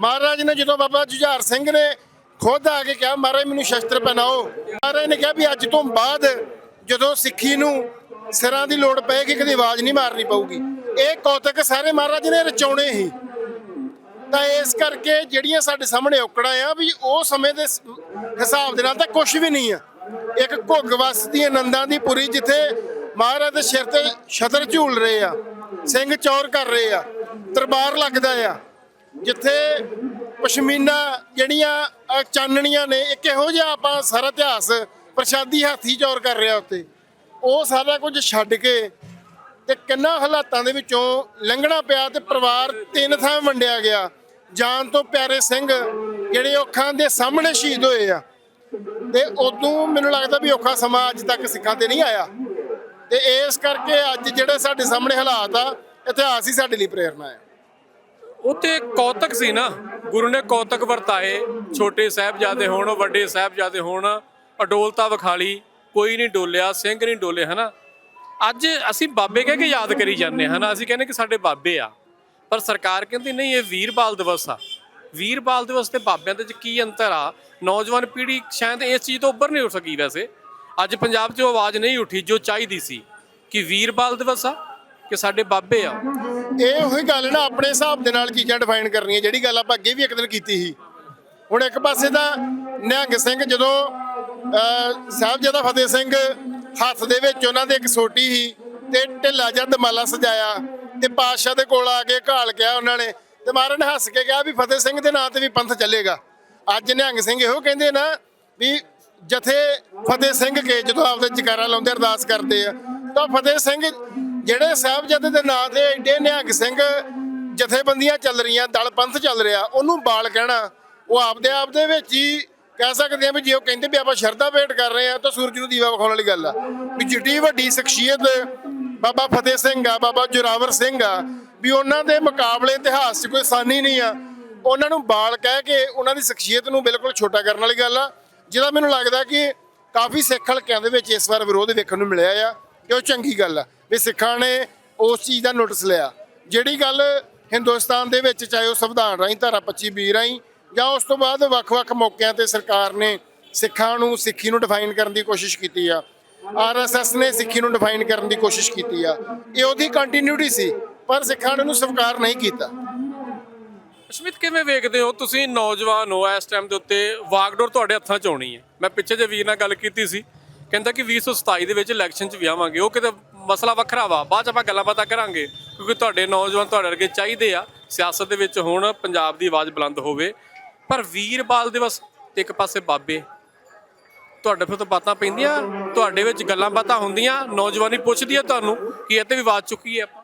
ਮਹਾਰਾਜ ਨੇ ਜਦੋਂ ਬਾਬਾ ਜੁਝਾਰ ਸਿੰਘ ਨੇ ਖੁਦ ਆ ਕੇ ਕਿਹਾ, ਮਹਾਰਾਜ, ਮੈਨੂੰ ਸ਼ਸਤਰ ਪਹਿਨਾਓ। ਮਹਾਰਾਜ ਨੇ ਕਿਹਾ ਵੀ ਅੱਜ ਤੋਂ ਬਾਅਦ ਜਦੋਂ ਸਿੱਖੀ ਨੂੰ ਸਿਰਾਂ ਦੀ ਲੋੜ ਪਏਗੀ, ਕਦੀ ਆਵਾਜ਼ ਨਹੀਂ ਮਾਰਨੀ ਪਊਗੀ। ਇਹ ਕੌਤਕ ਸਾਰੇ ਮਹਾਰਾਜ ਨੇ ਰਚਾਉਣੇ ਸੀ। ਤਾਂ ਇਸ ਕਰਕੇ ਜਿਹੜੀਆਂ ਸਾਡੇ ਸਾਹਮਣੇ ਔਕੜਾਂ ਆ ਵੀ ਉਹ ਸਮੇਂ ਦੇ ਹਿਸਾਬ ਦੇ ਨਾਲ ਤਾਂ ਕੁਝ ਵੀ ਨਹੀਂ ਆ। ਇੱਕ ਘੁੱਗ ਵਸਦੀ ਆਨੰਦਾਂ ਦੀ ਪੁਰੀ ਜਿੱਥੇ ਮਹਾਰਾਜ ਦੇ ਸਿਰ ਤੇ ਛਤਰ ਝੂਲ ਰਹੇ ਆ, ਸਿੰਘ ਚੌਰ ਕਰ ਰਹੇ ਆ, ਦਰਬਾਰ ਲੱਗਦਾ ਆ, ਜਿੱਥੇ ਪਸ਼ਮੀਨਾ ਜਿਹੜੀਆਂ ਚਾਨਣੀਆਂ ਨੇ, ਇੱਕ ਇਹੋ ਜਿਹਾ ਆਪਾਂ ਸਾਰਾ ਇਤਿਹਾਸ ਪ੍ਰਸ਼ਾਦੀ ਹਾਥੀ ਚੌਰ ਕਰ ਰਿਹਾ ਉੱਤੇ ਉਹ ਸਾਰਾ ਕੁਝ ਛੱਡ ਕੇ ਤੇ ਕਿੰਨਾ ਹਾਲਾਤਾਂ ਦੇ ਵਿੱਚੋਂ ਲੰਘਣਾ ਪਿਆ ਤੇ ਪਰਿਵਾਰ ਤਿੰਨ ਥਾਂ ਵੰਡਿਆ ਗਿਆ। ਜਾਨ ਤੋਂ ਪਿਆਰੇ ਸਿੰਘ ਜਿਹੜੇ ਉਹ ਦੇ ਸਾਹਮਣੇ ਸ਼ਹੀਦ ਹੋਏ ਆ। ਤੇ ਉਦੋਂ ਮੈਨੂੰ ਲੱਗਦਾ ਵੀ ਔਖਾ ਸਮਾਂ ਅੱਜ ਤੱਕ ਸਿੱਖਾਂ ਤੇ ਨਹੀਂ ਆਇਆ। ਤੇ ਇਸ ਕਰਕੇ ਅੱਜ ਜਿਹੜੇ ਸਾਡੇ ਸਾਹਮਣੇ ਹਾਲਾਤ ਆ, ਇਤਿਹਾਸ ਹੀ ਸਾਡੇ ਲਈ ਪ੍ਰੇਰਨਾ ਹੈ ਉੱਤੇ ਕੌਤਕ ਸੀ ਨਾ। ਗੁਰੂ ਨੇ ਕੌਤਕ ਵਰਤਾਏ। ਛੋਟੇ ਸਾਹਿਬਜ਼ਾਦੇ ਹੋਣ, ਵੱਡੇ ਸਾਹਿਬਜ਼ਾਦੇ ਹੋਣ, ਅਡੋਲਤਾ ਵਿਖਾਲੀ ਕੋਈ ਨਹੀਂ ਡੋਲਿਆ, ਸਿੰਘ ਨਹੀਂ ਡੋਲੇ, ਹਨਾ? ਅੱਜ ਅਸੀਂ ਬਾਬੇ ਕਹਿ ਕੇ ਯਾਦ ਕਰੀ ਜਾਂਦੇ ਹਾਂ, ਹਨਾ? ਅਸੀਂ ਕਹਿੰਦੇ ਕਿ ਸਾਡੇ ਬਾਬੇ ਆ। ਪਰ ਸਰਕਾਰ ਕਹਿੰਦੀ, ਨਹੀਂ, ਇਹ ਵੀਰ ਬਾਲ ਦਿਵਸ ਆ। ਵੀਰ ਬਾਲ ਦਿਵਸ ਤੇ ਬਾਬਿਆਂ ਦੇ ਵਿੱਚ ਕੀ ਅੰਤਰ ਆ? ਨੌਜਵਾਨ ਪੀੜ੍ਹੀ ਸ਼ਾਇਦ ਇਸ ਚੀਜ਼ ਤੋਂ ਉੱਭਰ ਨਹੀਂ ਉੱਠ ਸਕੀ ਵੈਸੇ। ਅੱਜ ਪੰਜਾਬ 'ਚ ਉਹ ਆਵਾਜ਼ ਨਹੀਂ ਉੱਠੀ ਜੋ ਚਾਹੀਦੀ ਸੀ ਕਿ ਵੀਰ ਬਾਲ ਦਿਵਸ ਆ, ਕਿ ਸਾਡੇ ਬਾਬੇ ਆ। ਇਹ ਉਹੀ ਗੱਲ ਨਾ, ਆਪਣੇ ਹਿਸਾਬ ਦੇ ਨਾਲ ਚੀਜ਼ਾਂ ਡਿਫਾਈਨ ਕਰਨੀਆਂ। ਜਿਹੜੀ ਗੱਲ ਆਪਾਂ ਅੱਗੇ ਵੀ ਇੱਕ ਦਿਨ ਕੀਤੀ ਸੀ। ਹੁਣ ਇੱਕ ਪਾਸੇ ਤਾਂ ਨਿਹੰਗ ਸਿੰਘ ਜਦੋਂ ਸਾਹਿਬਜ਼ਾਦਾ ਫਤਿਹ ਸਿੰਘ ਹੱਥ ਦੇ ਵਿੱਚ ਉਹਨਾਂ ਦੇ ਇੱਕ ਸੋਟੀ ਸੀ ਤੇ ਢਿੱਲਾ ਜਿਹਾ ਦਮਾਲਾ ਸਜਾਇਆ ਤੇ ਪਾਤਸ਼ਾਹ ਦੇ ਕੋਲ ਆ ਕੇ ਘਾਲ ਗਿਆ ਉਹਨਾਂ ਨੇ ਤੇ ਮਹਾਰਾਜ ਨੇ ਹੱਸ ਕੇ ਕਿਹਾ ਵੀ ਫਤਿਹ ਸਿੰਘ ਦੇ ਨਾਂ ਤੇ ਵੀ ਪੰਥ ਚੱਲੇਗਾ। ਅੱਜ ਨਿਹੰਗ ਸਿੰਘ ਇਹੋ ਕਹਿੰਦੇ ਨਾ ਵੀ ਜਥੇ ਫਤਿਹ ਸਿੰਘ ਕੇ ਜਦੋਂ ਆਪਦੇ ਜਕਾਰਾ ਲਾਉਂਦੇ ਅਰਦਾਸ ਕਰਦੇ ਆ, ਤਾਂ ਫਤਿਹ ਸਿੰਘ ਜਿਹੜੇ ਸਾਹਿਬਜ਼ਾਦੇ ਦੇ ਨਾਂ ਤੇ ਏਡੇ ਨਿਹੰਗ ਸਿੰਘ ਜਥੇਬੰਦੀਆਂ ਚੱਲ ਰਹੀਆਂ, ਦਲ ਪੰਥ ਚੱਲ ਰਿਹਾ, ਉਹਨੂੰ ਬਾਲ ਕਹਿਣਾ, ਉਹ ਆਪਦੇ ਆਪ ਦੇ ਵਿੱਚ ਹੀ ਕਹਿ ਸਕਦੇ ਆ ਵੀ ਜੇ ਉਹ ਕਹਿੰਦੇ ਵੀ ਆਪਾਂ ਸ਼ਰਧਾ ਭੇਟ ਕਰ ਰਹੇ ਆ ਤਾਂ ਸੂਰਜ ਨੂੰ ਦੀਵਾ ਵਿਖਾਉਣ ਵਾਲੀ ਗੱਲ ਆ। ਵੀ ਜਿੱਡੀ ਵੱਡੀ ਸ਼ਖਸੀਅਤ ਬਾਬਾ ਫਤਿਹ ਸਿੰਘ ਆ, ਬਾਬਾ ਜੋਰਾਵਰ ਸਿੰਘ ਆ, ਵੀ ਉਹਨਾਂ ਦੇ ਮੁਕਾਬਲੇ ਇਤਿਹਾਸ 'ਚ ਕੋਈ ਸਾਨੀ ਨਹੀਂ ਆ। ਉਹਨਾਂ ਨੂੰ ਬਾਲ ਕਹਿ ਕੇ ਉਹਨਾਂ ਦੀ ਸ਼ਖਸੀਅਤ ਨੂੰ ਬਿਲਕੁਲ ਛੋਟਾ ਕਰਨ ਵਾਲੀ ਗੱਲ ਆ। ਜਿਹਦਾ ਮੈਨੂੰ ਲੱਗਦਾ ਕਿ ਕਾਫੀ ਸਿੱਖ ਹਲਕਿਆਂ ਦੇ ਵਿੱਚ ਇਸ ਵਾਰ ਵਿਰੋਧ ਵੇਖਣ ਨੂੰ ਮਿਲਿਆ ਆ ਕਿ ਉਹ ਚੰਗੀ ਗੱਲ ਆ, ਵੀ ਸਿੱਖਾਂ ਨੇ ਉਸ ਚੀਜ਼ ਦਾ ਨੋਟਿਸ ਲਿਆ। ਜਿਹੜੀ ਗੱਲ ਹਿੰਦੁਸਤਾਨ ਦੇ ਵਿੱਚ ਚਾਹੇ ਉਹ ਸੰਵਿਧਾਨ ਰਾਹੀਂ, ਧਾਰਾ 25 ਬੀ ਰਾਹੀਂ ਜਾਂ ਉਸ ਤੋਂ ਬਾਅਦ ਵੱਖ-ਵੱਖ ਮੌਕਿਆਂ ਤੇ ਸਰਕਾਰ ਨੇ ਸਿੱਖਾਂ ਨੂੰ, ਸਿੱਖੀ ਨੂੰ ਡਿਫਾਈਨ ਕਰਨ ਦੀ ਕੋਸ਼ਿਸ਼ ਕੀਤੀ ਆ। ਆਰਐਸਐਸ ਨੇ ਸਿੱਖੀ ਨੂੰ ਡਿਫਾਈਨ ਕਰਨ ਦੀ ਕੋਸ਼ਿਸ਼ ਕੀਤੀ ਆ। ਇਹ ਉਹਦੀ ਕੰਟੀਨਿਊਟੀ ਸੀ, ਪਰ ਸਿੱਖਾਂ ਨੇ ਉਹਨੂੰ ਸਵੀਕਾਰ ਨਹੀਂ ਕੀਤਾ। ਅਸ਼ਮਿਤ, ਕਿਵੇਂ ਵੇਖਦੇ ਹੋ ਤੁਸੀਂ ਨੌਜਵਾਨ ਹੋ? ਇਸ ਟਾਈਮ ਦੇ ਉੱਤੇ ਵਾਗਡੋਰ ਤੁਹਾਡੇ ਹੱਥਾਂ 'ਚ ਆਉਣੀ ਹੈ। ਮੈਂ ਪਿੱਛੇ ਜੇ ਵੀਰ ਨਾਲ ਗੱਲ ਕੀਤੀ ਸੀ। ਕਹਿੰਦਾ ਕਿ 2027 ਦੇ ਵਿੱਚ ਇਲੈਕਸ਼ਨ 'ਚ ਵੀ ਉਹ ਕਿਤੇ ਮਸਲਾ ਵੱਖਰਾ ਵਾ। ਬਾਅਦ 'ਚ ਆਪਾਂ ਗੱਲਾਂ ਬਾਤਾਂ ਕਰਾਂਗੇ, ਕਿਉਂਕਿ ਤੁਹਾਡੇ ਨੌਜਵਾਨ ਤੁਹਾਡੇ ਵਰਗੇ ਚਾਹੀਦੇ ਆ। ਸਿਆਸਤ ਦੇ ਵਿੱਚ ਹੁਣ ਪੰਜਾਬ ਦੀ ਆਵਾਜ਼ ਬੁਲੰਦ ਹੋਵੇ। ਪਰ ਵੀਰ ਬਾਲ ਦਿਵਸ ਤੇ ਇੱਕ ਪਾਸੇ ਬਾਬੇ। ਤੁਹਾਡੇ ਫਿਰ ਤਾਂ ਬਾਤਾਂ ਪੈਂਦੀਆਂ, ਤੁਹਾਡੇ ਵਿੱਚ ਗੱਲਾਂ ਬਾਤਾਂ ਹੁੰਦੀਆਂ, ਨੌਜਵਾਨੀ ਪੁੱਛਦੀ ਹੈ ਤੁਹਾਨੂੰ ਕਿ ਇਹ ਤੇ ਵੀ ਆਵਾਜ਼ ਚੁੱਕੀ ਹੈ ਆਪਾਂ।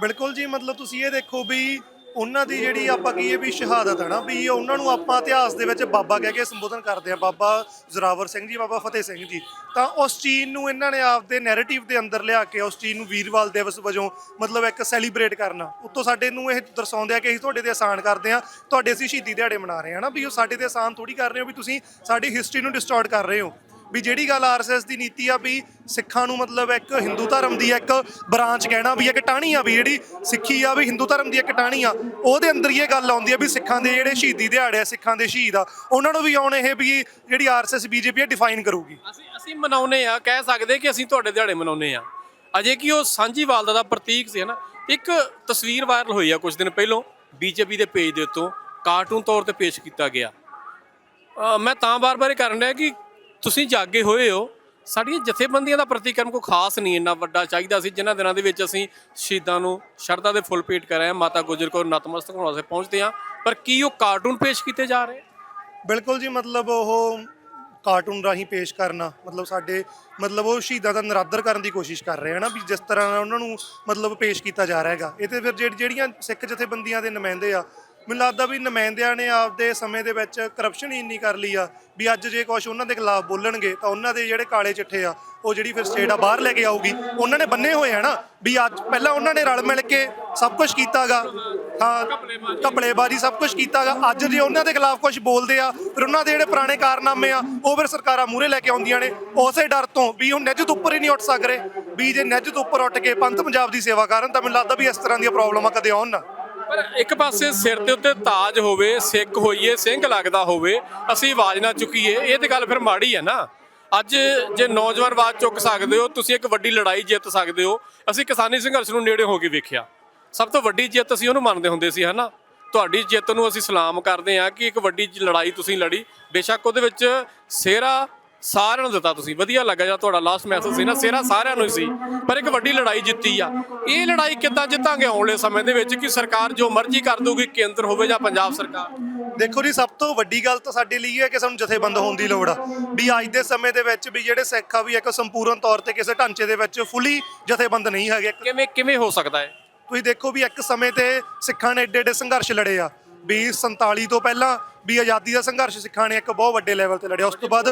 ਬਿਲਕੁਲ ਜੀ, ਮਤਲਬ ਤੁਸੀਂ ਇਹ ਦੇਖੋ ਵੀ ਉਹਨਾਂ ਦੀ ਜਿਹੜੀ ਆਪਾਂ ਕਹੀਏ ਵੀ ਸ਼ਹਾਦਤ ਹੈ ਨਾ, ਵੀ ਉਹਨਾਂ ਨੂੰ ਆਪਾਂ ਇਤਿਹਾਸ ਦੇ ਵਿੱਚ ਬਾਬਾ ਕਹਿ ਕੇ ਸੰਬੋਧਨ ਕਰਦੇ ਆ ਬਾਬਾ ਜ਼ੋਰਾਵਰ ਸਿੰਘ ਜੀ, ਬਾਬਾ ਫਤਿਹ ਸਿੰਘ ਜੀ। ਤਾਂ ਉਸ ਚੀਜ਼ ਨੂੰ ਇਹਨਾਂ ਨੇ ਆਪਦੇ ਨੈਰੇਟਿਵ ਦੇ ਅੰਦਰ ਲਿਆ ਕੇ, ਉਸ ਚੀਜ਼ ਨੂੰ ਵੀਰਵਾਲ ਦਿਵਸ ਵਜੋਂ ਮਤਲਬ ਇੱਕ ਸੈਲੀਬ੍ਰੇਟ ਕਰਨਾ। ਉੱਤੋਂ ਸਾਡੇ ਨੂੰ ਇਹ ਦਰਸਾਉਂਦੇ ਆ ਕਿ ਅਸੀਂ ਤੁਹਾਡੇ ਤੇ ਆਸਾਨ ਕਰਦੇ ਆ ਤੁਹਾਡੇ ਅਸੀਂ ਸ਼ਹੀਦੀ ਦਿਹਾੜੇ ਮਨਾ ਰਹੇ ਹਾਂ ਨਾ, ਵੀ ਉਹ ਸਾਡੇ ਤੇ ਆਸਾਨ ਥੋੜੀ ਕਰ ਰਹੇ ਹੋ, ਵੀ ਤੁਸੀਂ ਸਾਡੀ ਹਿਸਟਰੀ ਨੂੰ ਡਿਸਟੋਰਟ ਕਰ ਰਹੇ ਹੋ। ਵੀ ਜਿਹੜੀ ਗੱਲ ਆਰਐਸਐਸ ਦੀ ਨੀਤੀ ਆ ਵੀ ਸਿੱਖਾਂ ਨੂੰ ਮਤਲਬ ਇੱਕ ਹਿੰਦੂ ਧਰਮ ਦੀ ਇੱਕ ਬ੍ਰਾਂਚ ਕਹਿਣਾ ਵੀ ਇੱਕ ਟਾਹਣੀ ਆ ਵੀ ਜਿਹੜੀ ਸਿੱਖੀ ਆ ਵੀ ਹਿੰਦੂ ਧਰਮ ਦੀ ਇੱਕ ਟਾਹਣੀ ਆ, ਉਹਦੇ ਅੰਦਰ ਹੀ ਇਹ ਗੱਲ ਆਉਂਦੀ ਆ ਵੀ ਸਿੱਖਾਂ ਦੇ ਜਿਹੜੇ ਸ਼ਹੀਦੀ ਦਿਹਾੜੇ ਆ, ਸਿੱਖਾਂ ਦੇ ਸ਼ਹੀਦ ਆ, ਉਹਨਾਂ ਨੂੰ ਵੀ ਆਉਣ ਇਹ ਵੀ ਜਿਹੜੀ ਆਰਐਸਐਸ, ਬੀਜੇਪੀ ਆ ਡਿਫਾਈਨ ਕਰੂਗੀ। ਅਸੀਂ ਅਸੀਂ ਮਨਾਉਨੇ ਆ, ਕਹਿ ਸਕਦੇ ਕਿ ਅਸੀਂ ਤੁਹਾਡੇ ਦਿਹਾੜੇ ਮਨਾਉਨੇ ਆ। ਅਜੇ ਕਿ ਉਹ ਸਾਂਝੀਵਾਲਤਾ ਦਾ ਪ੍ਰਤੀਕ ਸੀ, ਹਨਾ? ਇੱਕ ਤਸਵੀਰ ਵਾਇਰਲ ਹੋਈ ਆ ਕੁਝ ਦਿਨ ਪਹਿਲਾਂ, ਬੀਜੇਪੀ ਦੇ ਪੇਜ ਦੇ ਉੱਤੋਂ, ਕਾਰਟੂਨ ਤੌਰ ਤੇ ਪੇਸ਼ ਕੀਤਾ ਗਿਆ। ਮੈਂ ਤਾਂ ਬਾਰ-ਬਾਰ ਇਹ ਕਰਨ ਰਿਹਾ ਕਿ ਤੁਸੀਂ ਜਾਗੇ ਹੋਏ ਹੋ, ਸਾਡੀਆਂ ਜਥੇਬੰਦੀਆਂ ਦਾ ਪ੍ਰਤੀਕਰਮ ਕੋਈ ਖਾਸ ਨਹੀਂ, ਇੰਨਾ ਵੱਡਾ ਚਾਹੀਦਾ ਸੀ, ਜਿਨ੍ਹਾਂ ਦਿਨਾਂ ਦੇ ਵਿੱਚ ਅਸੀਂ ਸ਼ਹੀਦਾਂ ਨੂੰ ਸ਼ਰਧਾ ਦੇ ਫੁੱਲ ਭੇਟ ਕਰ ਰਹੇ ਹਾਂ। ਮਾਤਾ ਗੁਜਰ ਕੌਰ ਨਤਮਸਤਕ ਹੋਣ ਵਾਸਤੇ ਪਹੁੰਚਦੇ ਹਾਂ। ਪਰ ਕੀ ਉਹ ਕਾਰਟੂਨ ਪੇਸ਼ ਕੀਤੇ ਜਾ ਰਹੇ? ਬਿਲਕੁਲ ਜੀ, ਮਤਲਬ ਉਹ ਕਾਰਟੂਨ ਰਾਹੀਂ ਪੇਸ਼ ਕਰਨਾ, ਮਤਲਬ ਸਾਡੇ, ਮਤਲਬ ਉਹ ਸ਼ਹੀਦਾਂ ਦਾ ਨਰਾਦਰ ਕਰਨ ਦੀ ਕੋਸ਼ਿਸ਼ ਕਰ ਰਹੇ ਹਨ ਵੀ ਜਿਸ ਤਰ੍ਹਾਂ ਨਾਲ ਉਹਨਾਂ ਨੂੰ ਮਤਲਬ ਪੇਸ਼ ਕੀਤਾ ਜਾ ਰਿਹਾ ਹੈਗਾ। ਇਹ ਤੇ ਫਿਰ ਜਿਹੜੀ- ਜਿਹੜੀਆਂ ਸਿੱਖ ਜਥੇਬੰਦੀਆਂ ਦੇ ਨੁਮਾਇੰਦੇ ਆ ਮੈਨੂੰ ਲੱਗਦਾ ਵੀ ਨੁਮਾਇੰਦਿਆਂ ਨੇ ਆਪਦੇ ਸਮੇਂ ਦੇ ਵਿੱਚ ਕਰਪਸ਼ਨ ਹੀ ਇੰਨੀ ਕਰ ਲਈ ਆ ਵੀ ਅੱਜ ਜੇ ਕੁਝ ਉਹਨਾਂ ਦੇ ਖਿਲਾਫ ਬੋਲਣਗੇ ਤਾਂ ਉਹਨਾਂ ਦੇ ਜਿਹੜੇ ਕਾਲੇ ਚਿੱਠੇ ਆ, ਉਹ ਜਿਹੜੀ ਫਿਰ ਸਟੇਟ ਆ ਬਾਹਰ ਲੈ ਕੇ ਆਊਗੀ। ਉਹਨਾਂ ਨੇ ਬੰਨੇ ਹੋਏ ਆ ਨਾ ਵੀ ਅੱਜ ਪਹਿਲਾਂ ਉਹਨਾਂ ਨੇ ਰਲ ਮਿਲ ਕੇ ਸਭ ਕੁਝ ਕੀਤਾਗਾ। ਹਾਂ ਕਪੜੇਬਾਜ਼ੀ ਸਭ ਕੁਝ ਕੀਤਾਗਾ। ਅੱਜ ਜੇ ਉਹਨਾਂ ਦੇ ਖਿਲਾਫ ਕੁਝ ਬੋਲਦੇ ਆ, ਫਿਰ ਉਹਨਾਂ ਦੇ ਜਿਹੜੇ ਪੁਰਾਣੇ ਕਾਰਨਾਮੇ ਆ, ਉਹ ਫਿਰ ਸਰਕਾਰਾਂ ਮੂਹਰੇ ਲੈ ਕੇ ਆਉਂਦੀਆਂ ਨੇ। ਉਸੇ ਡਰ ਤੋਂ ਵੀ ਉਹ ਨਿੱਜ ਤੋਂ ਉੱਪਰ ਹੀ ਨਹੀਂ ਉੱਠ ਸਕਦੇ ਵੀ ਜੇ ਨਿੱਜ ਤੋਂ ਉੱਪਰ ਉੱਠ ਕੇ ਪੰਥ ਪੰਜਾਬ ਦੀ ਸੇਵਾ ਕਰਨ ਤਾਂ ਮੈਨੂੰ ਲੱਗਦਾ ਵੀ ਇਸ ਤਰ੍ਹਾਂ ਦੀਆਂ ਪ੍ਰੋਬਲਮਾਂ ਕਦੇ ਆਉਣ ਨਾ। ਪਰ ਇੱਕ ਪਾਸੇ ਸਿਰ ਦੇ ਉੱਤੇ ਤਾਜ ਹੋਵੇ, ਸਿੱਖ ਹੋਈਏ, ਸਿੰਘ ਲੱਗਦਾ ਹੋਵੇ, ਅਸੀਂ ਆਵਾਜ਼ ਨਾ ਚੁੱਕੀਏ, ਇਹ ਤੇ ਗੱਲ ਫਿਰ ਮਾੜੀ ਹੈ ਨਾ। ਅੱਜ ਜੇ ਨੌਜਵਾਨ ਆਵਾਜ਼ ਚੁੱਕ ਸਕਦੇ ਹੋ, ਤੁਸੀਂ ਇੱਕ ਵੱਡੀ ਲੜਾਈ ਜਿੱਤ ਸਕਦੇ ਹੋ। ਅਸੀਂ ਕਿਸਾਨੀ ਸੰਘਰਸ਼ ਨੂੰ ਨੇੜੇ ਹੋ ਕੇ ਵੇਖਿਆ। ਸਭ ਤੋਂ ਵੱਡੀ ਜਿੱਤ ਅਸੀਂ ਉਹਨੂੰ ਮੰਨਦੇ ਹੁੰਦੇ ਸੀ, ਹਨਾ? ਤੁਹਾਡੀ ਜਿੱਤ ਨੂੰ ਅਸੀਂ ਸਲਾਮ ਕਰਦੇ ਹਾਂ ਕਿ ਇੱਕ ਵੱਡੀ ਲੜਾਈ ਤੁਸੀਂ ਲੜੀ। ਬੇਸ਼ੱਕ ਉਹਦੇ ਵਿੱਚ ਸਿਹਰਾ ਸਾਰਿਆਂ ਨੂੰ ਦਿੱਤਾ ਤੁਸੀਂ। ਵਧੀਆ ਲੱਗਾ ਜਾਂ ਤੁਹਾਡਾ ਲਾਸਟ ਮੈਸੇਜ ਸੀ ਨਾ ਸਿਹਰਾ ਸਾਰਿਆਂ ਨੂੰ ਹੀ ਸੀ। ਪਰ ਇੱਕ ਵੱਡੀ ਲੜਾਈ ਜਿੱਤੀ ਆ। ਇਹ ਲੜਾਈ ਕਿੱਦਾਂ ਜਿੱਤਾਂਗੇ ਆਉਣ ਵਾਲੇ ਸਮੇਂ ਦੇ ਵਿੱਚ? ਕਿ ਸਰਕਾਰ ਜੋ ਮਰਜ਼ੀ ਕਰ ਦੂਗੀ ਕੇਂਦਰ ਹੋਵੇ ਜਾਂ ਪੰਜਾਬ ਸਰਕਾਰ। ਦੇਖੋ ਜੀ ਸਭ ਤੋਂ ਵੱਡੀ ਗੱਲ ਤਾਂ ਸਾਡੇ ਲਈ ਇਹ ਹੈ ਕਿ ਸਾਨੂੰ ਜਥੇਬੰਦ ਹੋਣ ਦੀ ਲੋੜ ਆ। ਵੀ ਅੱਜ ਦੇ ਸਮੇਂ ਦੇ ਵਿੱਚ ਵੀ ਜਿਹੜੇ ਸਿੱਖ ਆ ਵੀ ਇੱਕ ਸੰਪੂਰਨ ਤੌਰ ਤੇ ਕਿਸੇ ਢਾਂਚੇ ਦੇ ਵਿੱਚ ਫੁੱਲੀ ਜਥੇਬੰਦ ਨਹੀਂ ਹੈਗੇ। ਕਿਵੇਂ ਕਿਵੇਂ ਹੋ ਸਕਦਾ ਹੈ? ਤੁਸੀਂ ਦੇਖੋ ਵੀ ਇੱਕ ਸਮੇਂ ਤੇ ਸਿੱਖਾਂ ਨੇ ਏਡੇ ਏਡੇ ਸੰਘਰਸ਼ ਲੜੇ ਆ। ਵੀ 47 ਤੋਂ ਪਹਿਲਾਂ ਵੀ ਆਜ਼ਾਦੀ ਦਾ ਸੰਘਰਸ਼ ਸਿੱਖਾਂ ਨੇ ਇੱਕ ਬਹੁਤ ਵੱਡੇ ਲੈਵਲ ਤੇ ਲੜਿਆ। ਉਸ ਤੋਂ ਬਾਅਦ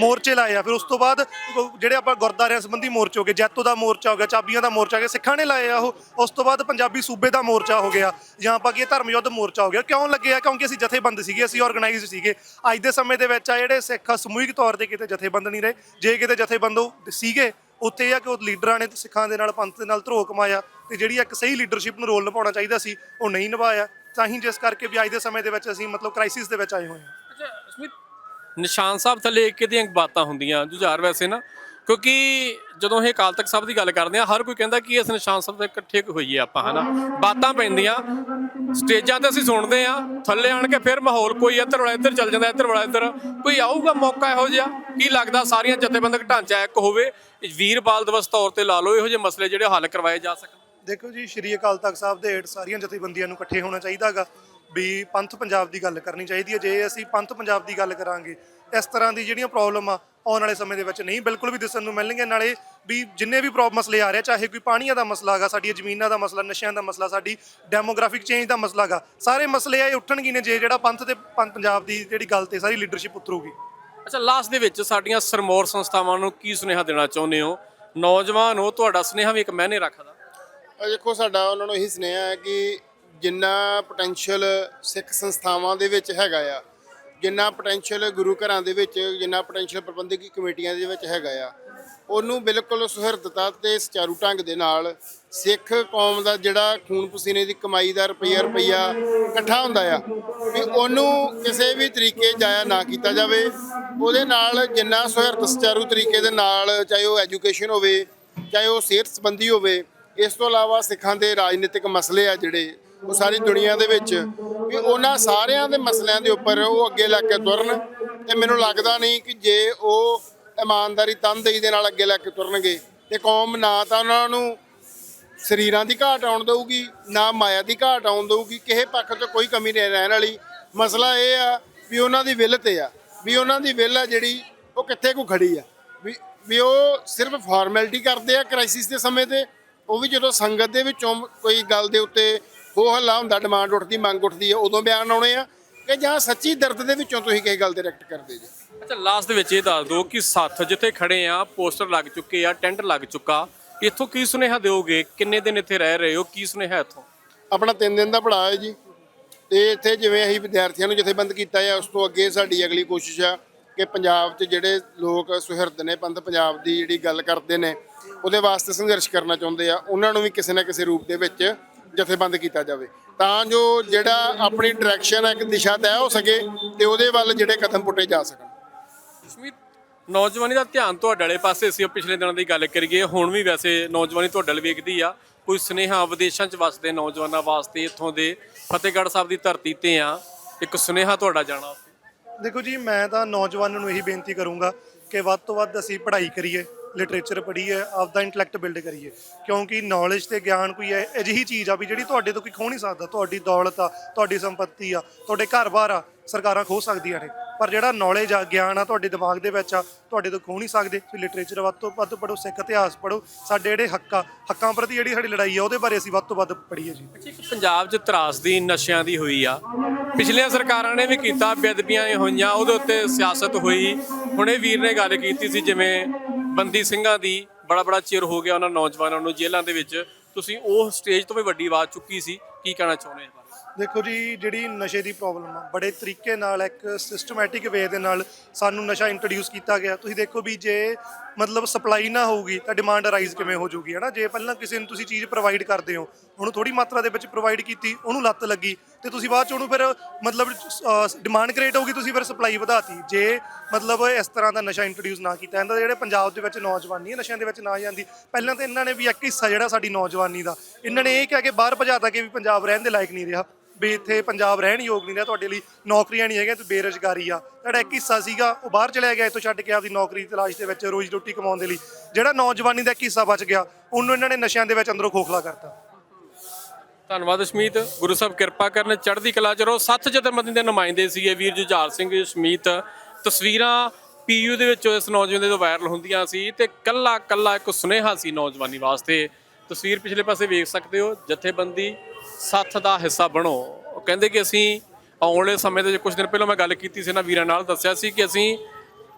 ਮੋਰਚੇ ਲਾਏ ਆ। ਫਿਰ ਉਸ ਤੋਂ ਬਾਅਦ ਉਹ ਜਿਹੜੇ ਆਪਾਂ ਗੁਰਦਾਰਿਆਂ ਸੰਬੰਧੀ ਮੋਰਚੇ ਹੋ ਗਏ, ਜੈਤੋ ਦਾ ਮੋਰਚਾ ਹੋ ਗਿਆ, ਚਾਬੀਆਂ ਦਾ ਮੋਰਚਾ ਹੋ ਗਿਆ ਸਿੱਖਾਂ ਨੇ ਲਾਏ ਆ ਉਹ। ਉਸ ਤੋਂ ਬਾਅਦ ਪੰਜਾਬੀ ਸੂਬੇ ਦਾ ਮੋਰਚਾ ਹੋ ਗਿਆ ਜਾਂ ਆਪਾਂ ਕੀ ਧਰਮ ਯੁੱਧ ਮੋਰਚਾ ਹੋ ਗਿਆ। ਕਿਉਂ ਲੱਗੇ ਆ? ਕਿਉਂਕਿ ਅਸੀਂ ਜਥੇਬੰਦ ਸੀਗੇ, ਅਸੀਂ ਆਰਗੇਨਾਈਜ਼ਡ ਸੀਗੇ। ਅੱਜ ਦੇ ਸਮੇਂ ਦੇ ਵਿੱਚ ਆ ਜਿਹੜੇ ਸਿੱਖ ਆ, ਸਮੂਹਿਕ ਤੌਰ ਤੇ ਕਿਤੇ ਜਥੇਬੰਦ ਨਹੀਂ ਰਹੇ। ਜੇ ਕਿਤੇ ਜਥੇਬੰਦ ਉਹ ਸੀਗੇ, ਉੱਥੇ ਇਹ ਆ ਕਿ ਉਹ ਲੀਡਰਾਂ ਨੇ ਸਿੱਖਾਂ ਦੇ ਨਾਲ, ਪੰਥ ਦੇ ਨਾਲ ਧਰੋਹ ਕਮਾਇਆ ਤੇ ਜਿਹੜੀ ਇੱਕ ਸਹੀ ਲੀਡਰਸ਼ਿਪ ਨੂੰ ਰੋਲ ਨਿਭਾਉਣਾ ਚਾਹੀਦਾ ਸੀ, ਉਹ ਨਹੀਂ ਨਿਭਾਇਆ। ਤਾਂ ਹੀ ਜਿਸ ਕਰਕੇ ਵੀ ਅੱਜ ਦੇ ਸਮੇਂ ਦੇ ਵਿੱਚ ਅਸੀਂ ਮਤਲਬ ਕ੍ਰਾਈਸਿਸ ਦੇ ਵਿੱਚ ਆਏ ਹੋਏ ਹਾਂ। ਅੱਛਾ, ਅਸਮਿਤ, ਨਿਸ਼ਾਨ ਸਾਹਿਬ ਥੱਲੇ ਇੱਕ ਦੀਆਂ ਬਾਤਾਂ ਹੁੰਦੀਆਂ ਜੁਝਾਰ ਵੈਸੇ ਨਾ, ਕਿਉਂਕਿ ਜਦੋਂ ਇਹ ਅਕਾਲ ਤਖਤ ਸਾਹਿਬ ਦੀ ਗੱਲ ਕਰਦੇ ਆ ਹਰ ਕੋਈ ਕਹਿੰਦਾ ਕਿ ਇਸ ਨਿਸ਼ਾਨ ਸਾਹਿਬ ਤੇ ਇਕੱਠੇ ਹੋਈਏ ਆਪਾਂ, ਹਨਾ? ਬਾਤਾਂ ਪੈਂਦੀਆਂ, ਸਟੇਜਾਂ ਤੇ ਅਸੀਂ ਸੁਣਦੇ ਆ ਥੱਲੇ ਆਣ ਕੇ ਫਿਰ ਮਾਹੌਲ ਕੋਈ ਇੱਧਰ ਵਾਲਾ ਇੱਧਰ ਚੱਲ ਜਾਂਦਾ, ਇੱਧਰ ਵਾਲਾ ਇੱਧਰ, ਕੋਈ ਆਊਗਾ ਮੌਕਾ ਇਹੋ ਜਿਹਾ? ਕੀ ਲੱਗਦਾ ਸਾਰੀਆਂ ਜਥੇਬੰਦਕ ਢਾਂਚਾ ਇੱਕ ਹੋਵੇ? ਵੀਰ ਬਾਲ ਦਿਵਸ ਤੌਰ ਤੇ ਲਾ ਲਓ, ਇਹੋ ਜਿਹੇ ਮਸਲੇ ਜਿਹੜੇ ਹੱਲ ਕਰਵਾਏ ਜਾ ਸਕਣ ਦੇਖੋ ਜੀ, ਸ਼੍ਰੀ ਅਕਾਲ ਤਖਤ ਸਾਹਿਬ ਦੇ ਹੇਠ ਸਾਰੀਆਂ ਜਥੇਬੰਦੀਆਂ ਨੂੰ ਇਕੱਠੇ ਹੋਣਾ ਚਾਹੀਦਾਗਾ ਵੀ ਪੰਥ ਪੰਜਾਬ ਦੀ ਗੱਲ ਕਰਨੀ ਚਾਹੀਦੀ ਹੈ। ਜੇ ਅਸੀਂ ਪੰਥ ਪੰਜਾਬ ਦੀ ਗੱਲ ਕਰਾਂਗੇ, ਇਸ ਤਰ੍ਹਾਂ ਦੀ ਜਿਹੜੀਆਂ ਪ੍ਰੋਬਲਮ ਆ, ਆਉਣ ਵਾਲੇ ਸਮੇਂ ਦੇ ਵਿੱਚ ਨਹੀਂ, ਬਿਲਕੁਲ ਵੀ ਦਿਸਣ ਨੂੰ ਮਿਲਣਗੇ ਨਾਲੇ ਵੀ ਜਿੰਨੇ ਵੀ ਪ੍ਰੋਬਲਮ ਮਸਲੇ ਆ ਰਹੇ, ਚਾਹੇ ਕੋਈ ਪਾਣੀਆਂ ਦਾ ਮਸਲਾ ਹੈਗਾ, ਸਾਡੀਆਂ ਜ਼ਮੀਨਾਂ ਦਾ ਮਸਲਾ, ਨਸ਼ਿਆਂ ਦਾ ਮਸਲਾ, ਸਾਡੀ ਡੈਮੋਗ੍ਰਾਫਿਕ ਚੇਂਜ ਦਾ ਮਸਲਾ ਹੈਗਾ, ਸਾਰੇ ਮਸਲੇ ਆ, ਇਹ ਉੱਠਣਗੇ ਨੇ ਜੇ ਜਿਹੜਾ ਪੰਥ ਤੇ ਪੰ- ਪੰਜਾਬ ਦੀ ਜਿਹੜੀ ਗੱਲ ਤੇ ਸਾਰੀ ਲੀਡਰਸ਼ਿਪ ਉਤਰੂਗੀ। ਅੱਛਾ ਲਾਸਟ ਦੇ ਵਿੱਚ ਸਾਡੀਆਂ ਸਰਮੌਰ ਸੰਸਥਾਵਾਂ ਨੂੰ ਕੀ ਸੁਨੇਹਾ ਦੇਣਾ ਚਾਹੁੰਦੇ ਹੋ? ਨੌਜਵਾਨ ਹੋ, ਤੁਹਾਡਾ ਸੁਨੇਹਾ ਵੀ ਇੱਕ ਮਾਇਨੇ ਰੱਖਦਾ। ਆ ਦੇਖੋ, ਸਾਡਾ ਉਹਨਾਂ ਨੂੰ ਇਹੀ ਸੁਨੇਹਾ ਹੈ ਕਿ ਜਿੰਨਾ ਪੋਟੈਂਸ਼ੀਅਲ ਸਿੱਖ ਸੰਸਥਾਵਾਂ ਦੇ ਵਿੱਚ ਹੈਗਾ ਆ, ਜਿੰਨਾ ਪੋਟੈਂਸ਼ੀਅਲ ਗੁਰੂ ਘਰਾਂ ਦੇ ਵਿੱਚ, ਜਿੰਨਾ ਪੋਟੈਂਸ਼ੀਅਲ ਪ੍ਰਬੰਧਕੀ ਕਮੇਟੀਆਂ ਦੇ ਵਿੱਚ ਹੈਗਾ ਆ, ਉਹਨੂੰ ਬਿਲਕੁਲ ਸੁਹਿਰਦਤਾ ਤੇ ਸੁਚਾਰੂ ਢੰਗ ਦੇ ਨਾਲ ਸਿੱਖ ਕੌਮ ਦਾ ਜਿਹੜਾ ਖੂਨ ਪਸੀਨੇ ਦੀ ਕਮਾਈ ਦਾ ਰੁਪਈਆ ਰੁਪਈਆ ਇਕੱਠਾ ਹੁੰਦਾ ਆ, ਵੀ ਉਹਨੂੰ ਕਿਸੇ ਵੀ ਤਰੀਕੇ ਜਾਇਆ ਨਾ ਕੀਤਾ ਜਾਵੇ। ਉਹਦੇ ਨਾਲ ਜਿੰਨਾ ਸੁਹਿਰਦ ਸੁਚਾਰੂ ਤਰੀਕੇ ਦੇ ਨਾਲ ਚਾਹੇ ਉਹ ਐਜੂਕੇਸ਼ਨ ਹੋਵੇ, ਚਾਹੇ ਉਹ ਸਿਹਤ ਸੰਬੰਧੀ ਹੋਵੇ ਇਸ ਤੋਂ ਇਲਾਵਾ ਸਿੱਖਾਂ ਦੇ ਰਾਜਨੀਤਿਕ ਮਸਲੇ ਆ ਜਿਹੜੇ, ਉਹ ਸਾਰੀ ਦੁਨੀਆ ਦੇ ਵਿੱਚ ਵੀ ਉਹਨਾਂ ਸਾਰਿਆਂ ਦੇ ਮਸਲਿਆਂ ਦੇ ਉੱਪਰ ਉਹ ਅੱਗੇ ਲੱਗ ਕੇ ਤੁਰਨ ਤੇ ਮੈਨੂੰ ਲੱਗਦਾ ਨਹੀਂ ਕਿ ਜੇ ਉਹ ਇਮਾਨਦਾਰੀ ਤਨਦੇਹੀ ਦੇ ਨਾਲ ਅੱਗੇ ਲੱਗ ਕੇ ਤੁਰਨਗੇ ਤੇ ਕੌਮ ਨਾ ਤਾਂ ਉਹਨਾਂ ਨੂੰ ਸਰੀਰਾਂ ਦੀ ਘਾਟ ਆਉਣ ਦੇਊਗੀ, ਨਾ ਮਾਇਆ ਦੀ ਘਾਟ ਆਉਣ ਦੇਊਗੀ, ਕਿਸੇ ਪੱਖ ਤੋਂ ਕੋਈ ਕਮੀ ਨਹੀਂ ਰਹਿਣ ਵਾਲੀ। ਮਸਲਾ ਇਹ ਆ ਵੀ ਉਹਨਾਂ ਦੀ ਵਿਲ ਤੇ ਆ, ਵੀ ਉਹਨਾਂ ਦੀ ਵਿਲ ਆ ਜਿਹੜੀ ਉਹ ਕਿੱਥੇ ਕੋ ਖੜੀ ਆ। ਵੀ ਵੀ ਉਹ ਸਿਰਫ ਫਾਰਮੈਲਿਟੀ ਕਰਦੇ ਆ ਕ੍ਰਾਈਸਿਸ ਦੇ ਸਮੇਂ ਤੇ ਉਹ ਵੀ ਜਦੋਂ ਸੰਗਤ ਦੇ ਵਿੱਚੋਂ ਕੋਈ ਗੱਲ ਦੇ ਉੱਤੇ ਹੋ ਹੱਲਾ ਹੁੰਦਾ ਡਿਮਾਂਡ ਉੱਠਦੀ ਮੰਗ ਉੱਠਦੀ ਆ ਉਦੋਂ ਬਿਆਨ ਆਉਣੇ ਆ ਕਿ ਜਾਂ ਸੱਚੀ ਦਰਦ ਦੇ ਵਿੱਚੋਂ ਤੁਸੀਂ ਕਿਸੇ ਗੱਲ ਤੇ ਰਿਐਕਟ ਕਰਦੇ ਜੀ। ਅੱਛਾ ਲਾਸਟ ਦੇ ਵਿੱਚ ਇਹ ਦੱਸ ਦਿਓ ਕਿ ਸੱਥ ਜਿੱਥੇ ਖੜੇ ਆ ਪੋਸਟਰ ਲੱਗ ਚੁੱਕੇ ਆ ਟੈਂਟ ਲੱਗ ਚੁੱਕਾ ਇੱਥੋਂ ਕੀ ਸੁਨੇਹਾ ਦਿਓਗੇ? ਕਿੰਨੇ ਦਿਨ ਇੱਥੇ ਰਹਿ ਰਹੇ ਹੋ? ਕੀ ਸੁਨੇਹਾ ਇੱਥੋਂ? ਆਪਣਾ 3 ਦਿਨ ਦਾ ਪੜਾਅ ਹੈ ਜੀ। ਤੇ ਇੱਥੇ ਜਿਵੇਂ ਅਸੀਂ ਵਿਦਿਆਰਥੀਆਂ ਨੂੰ ਜਥੇਬੰਦ ਕੀਤਾ ਹੈ ਉਸ ਤੋਂ ਅੱਗੇ ਸਾਡੀ ਅਗਲੀ ਕੋਸ਼ਿਸ਼ ਆ ਕਿ ਪੰਜਾਬ 'ਚ ਜਿਹੜੇ ਲੋਕ ਸੁਹਿਰਦ ਨੇ ਪੰਥ ਪੰਜਾਬ ਦੀ ਜਿਹੜੀ ਗੱਲ ਕਰਦੇ ਨੇ ਉਹਦੇ ਵਾਸਤੇ ਸੰਘਰਸ਼ ਕਰਨਾ ਚਾਹੁੰਦੇ ਆ ਉਹਨਾਂ ਨੂੰ ਵੀ ਕਿਸੇ ਨਾ ਕਿਸੇ ਰੂਪ ਦੇ ਵਿੱਚ ਜਥੇਬੰਦ ਕੀਤਾ ਜਾਵੇ। ਤਾਂ ਜੋ ਜਿਹੜਾ ਆਪਣੀ ਡਾਇਰੈਕਸ਼ਨ ਹੈ ਇੱਕ ਦਿਸ਼ਾ ਤੈਅ ਹੋ ਸਕੇ ਤੇ ਉਹਦੇ ਵੱਲ ਜਿਹੜੇ ਕਦਮ ਪੁੱਟੇ ਜਾ ਸਕਣ। ਜਸਮੀਤ ਨੌਜਵਾਨੀ ਦਾ ਧਿਆਨ ਤੁਹਾਡੇ ਵਾਲੇ ਪਾਸੇ ਸੀ ਪਿਛਲੇ ਦਿਨਾਂ ਦੀ ਗੱਲ ਕਰੀਏ ਹੁਣ ਵੀ ਵੈਸੇ ਨੌਜਵਾਨੀ ਤੁਹਾਡੇ ਵੱਲ ਵੇਖਦੀ ਆ। ਕੋਈ ਸੁਨੇਹਾ ਵਿਦੇਸ਼ਾਂ 'ਚ ਵਸਦੇ ਨੌਜਵਾਨਾਂ ਵਾਸਤੇ ਇੱਥੋਂ ਦੇ ਫਤਿਹਗੜ੍ਹ ਸਾਹਿਬ ਦੀ ਧਰਤੀ ਤੇ ਆ ਇੱਕ ਸੁਨੇਹਾ ਤੁਹਾਡਾ ਜਾਣਾ ਦੇਖੋ ਜੀ ਮੈਂ ਤਾਂ ਨੌਜਵਾਨਾਂ ਨੂੰ ਇਹੀ ਬੇਨਤੀ ਕਰੂੰਗਾ ਕਿ ਵੱਧ ਤੋਂ ਵੱਧ ਅਸੀਂ ਪੜ੍ਹਾਈ ਕਰੀਏ ਲਿਟਰੇਚਰ ਪੜ੍ਹੀਏ ਆਪਦਾ ਇੰਟੈਲੈਕਟ ਬਿਲਡ ਕਰੀਏ। ਕਿਉਂਕਿ ਨੌਲੇਜ ਤੇ ਗਿਆਨ ਕੋਈ ਹੈ ਅਜਿਹੀ ਚੀਜ਼ ਆ ਵੀ ਜਿਹੜੀ ਤੁਹਾਡੇ ਤੋਂ ਕੋਈ ਖੋ ਨਹੀਂ ਸਕਦਾ। ਤੁਹਾਡੀ ਦੌਲਤ ਆ ਤੁਹਾਡੀ ਸੰਪਤੀ ਆ ਤੁਹਾਡੇ ਘਰ-ਬਾਰ ਆ ਸਰਕਾਰਾਂ ਖੋ ਸਕਦੀਆਂ ਨੇ। ਪਰ ਜਿਹੜਾ ਨੌਲੇਜ ਆ ਗਿਆਨ ਆ ਤੁਹਾਡੇ ਦਿਮਾਗ ਦੇ ਵਿੱਚ ਆ ਤੁਹਾਡੇ ਤੋਂ ਖੋ ਨਹੀਂ ਸਕਦੇ। ਤੁਸੀਂ ਲਿਟਰੇਚਰ ਵੱਧ ਤੋਂ ਵੱਧ ਪੜ੍ਹੋ ਸਿੱਖ ਇਤਿਹਾਸ ਪੜ੍ਹੋ। ਸਾਡੇ ਜਿਹੜੇ ਹੱਕ ਆ ਹੱਕਾਂ ਪ੍ਰਤੀ ਜਿਹੜੀ ਸਾਡੀ ਲੜਾਈ ਆ ਉਹਦੇ ਬਾਰੇ ਅਸੀਂ ਵੱਧ ਤੋਂ ਵੱਧ ਪੜ੍ਹੀਏ ਜੀ। ਅੱਛਾ, ਇੱਕ ਪੰਜਾਬ 'ਚ ਤਰਾਸਦੀ ਨਸ਼ਿਆਂ ਦੀ ਹੋਈ ਆ। ਪਿਛਲੀਆਂ ਸਰਕਾਰਾਂ ਨੇ ਵੀ ਕੀਤਾ ਬੇਅਦਬੀਆਂ ਹੋਈਆਂ ਉਹਦੇ ਉੱਤੇ ਸਿਆਸਤ ਹੋਈ। ਹੁਣੇ ਵੀਰ ਨੇ ਗੱਲ ਕੀਤੀ ਸੀ ਜਿਵੇਂ ਬੰਦੀ ਸਿੰਘਾਂ ਦੀ ਬੜਾ ਬੜਾ ਚਿਰ ਹੋ ਗਿਆ ਉਹਨਾਂ ਨੌਜਵਾਨਾਂ ਨੂੰ ਜੇਲ੍ਹਾਂ ਦੇ ਵਿੱਚ। ਤੁਸੀਂ ਉਹ ਸਟੇਜ ਤੋਂ ਵੀ ਵੱਡੀ ਆਵਾਜ਼ ਚੁੱਕੀ ਸੀ। ਕੀ ਕਹਿਣਾ ਚਾਹੁੰਦੇ ਇਸ ਬਾਰੇ? ਦੇਖੋ ਜੀ, ਜਿਹੜੀ ਨਸ਼ੇ ਦੀ ਪ੍ਰੋਬਲਮ ਆ, ਬੜੇ ਤਰੀਕੇ ਨਾਲ, ਇੱਕ ਸਿਸਟਮੈਟਿਕ ਵੇ ਦੇ ਨਾਲ ਸਾਨੂੰ ਨਸ਼ਾ ਇੰਟਰੋਡਿਊਸ ਕੀਤਾ ਗਿਆ। ਤੁਸੀਂ ਦੇਖੋ ਵੀ ਜੇ ਮਤਲਬ ਸਪਲਾਈ ਨਾ ਹੋਊਗੀ ਤਾਂ ਡਿਮਾਂਡ ਰਾਈਜ਼ ਕਿਵੇਂ ਹੋ ਜਾਊਗੀ, ਹਨਾ? ਜੇ ਪਹਿਲਾਂ ਕਿਸੇ ਨੂੰ ਤੁਸੀਂ ਚੀਜ਼ ਪ੍ਰੋਵਾਈਡ ਕਰਦੇ ਹੋ, ਉਹਨੂੰ ਥੋੜੀ ਮਾਤਰਾ ਦੇ ਵਿੱਚ ਪ੍ਰੋਵਾਈਡ ਕੀਤੀ, ਉਹਨੂੰ ਲੱਤ ਲੱਗੀ, ਤੇ ਤੁਸੀਂ ਬਾਅਦ ਚ ਉਹਨੂੰ ਫਿਰ, ਮਤਲਬ ਡਿਮਾਂਡ ਕ੍ਰੀਏਟ ਹੋਊਗੀ, ਤੁਸੀਂ ਫਿਰ ਸਪਲਾਈ ਵਧਾਤੀ। ਜੇ ਮਤਲਬ ਇਸ ਤਰ੍ਹਾਂ ਦਾ ਨਸ਼ਾ ਇੰਟਰੋਡਿਊਸ ਨਾ ਕੀਤਾ ਜਾਂਦਾ ਜਿਹੜੇ ਪੰਜਾਬ ਦੇ ਵਿੱਚ ਨੌਜਵਾਨੀ ਹੈ, ਨਸ਼ਿਆਂ ਦੇ ਵਿੱਚ ਨਾ ਜਾਂਦੀ, ਪਹਿਲਾਂ ਤਾਂ ਇਹਨਾਂ ਨੇ ਵੀ ਇੱਕ ਹਿੱਸਾ ਜਿਹੜਾ ਸਾਡੀ ਨੌਜਵਾਨੀ ਦਾ। ਇਹਨਾਂ ਨੇ ਇਹ ਕਿਹਾ ਕਿ ਬਾਹਰ ਭਜਾਤਾ ਕਿ ਵੀ ਪੰਜਾਬ ਰਹਿਣ ਦੇ ਲਾਇਕ ਨਹੀਂ ਰਿਹਾ। ਵੀ ਇੱਥੇ ਪੰਜਾਬ ਰਹਿਣ ਯੋਗ ਨਹੀਂ ਰਿਹਾ, ਤੁਹਾਡੇ ਲਈ ਨੌਕਰੀਆਂ ਨਹੀਂ ਹੈਗੀਆਂ, ਤੇ ਬੇਰੁਜ਼ਗਾਰੀ ਆ। ਤੁਹਾਡਾ ਇੱਕ ਹਿੱਸਾ ਸੀਗਾ, ਉਹ ਬਾਹਰ ਚਲਿਆ ਗਿਆ ਇੱਥੋਂ ਛੱਡ ਕੇ ਆਪਦੀ ਨੌਕਰੀ ਦੀ ਤਲਾਸ਼ ਦੇ ਵਿੱਚ ਰੋਜੀ ਰੋਟੀ ਕਮਾਉਣ ਦੇ ਲਈ। ਜਿਹੜਾ ਨੌਜਵਾਨੀ ਦਾ ਇੱਕ ਹਿੱਸਾ ਬਚ ਗਿਆ, ਉਹਨੂੰ ਇਹਨਾਂ ਨੇ ਨਸ਼ਿਆਂ ਦੇ ਵਿੱਚ ਅੰਦਰੋਂ ਖੋਖਲਾ ਕਰਤਾ। ਧੰਨਵਾਦ ਸ਼ਮੀਤ, ਗੁਰੂ ਸਾਹਿਬ ਕਿਰਪਾ ਕਰਨ, ਚੜ੍ਹਦੀ ਕਲਾ ਚ ਰਹੋ। ਸੱਤ ਜਥੇਬੰਦੀ ਦੇ ਨੁਮਾਇੰਦੇ ਸੀਗੇ ਵੀਰ ਜੁਝਾਰ ਸਿੰਘ, ਸ਼ਮੀਤ। ਤਸਵੀਰਾਂ ਪੀਯੂ ਦੇ ਵਿੱਚ ਇਸ ਨੌਜਵਾਨ ਦੇ ਤੋਂ ਵਾਇਰਲ ਹੁੰਦੀਆਂ ਸੀ ਤੇ ਕੱਲਾ ਕੱਲਾ ਇੱਕ ਸੁਨੇਹਾ ਸੀ ਨੌਜਵਾਨੀ ਵਾਸਤੇ। ਤਸਵੀਰ ਪਿਛਲੇ ਪਾਸੇ ਵੇਖ ਸਕਦੇ ਹੋ, ਜਥੇਬੰਦੀ ਸੱਥ ਦਾ ਹਿੱਸਾ ਬਣੋ। ਉਹ ਕਹਿੰਦੇ ਕਿ ਅਸੀਂ ਆਉਣ ਵਾਲੇ ਸਮੇਂ ਦੇ ਕੁਝ ਦਿਨ ਪਹਿਲਾਂ ਮੈਂ ਗੱਲ ਕੀਤੀ ਸੀ ਨਾ ਵੀਰਾਂ ਨਾਲ ਦੱਸਿਆ ਸੀ ਕਿ ਅਸੀਂ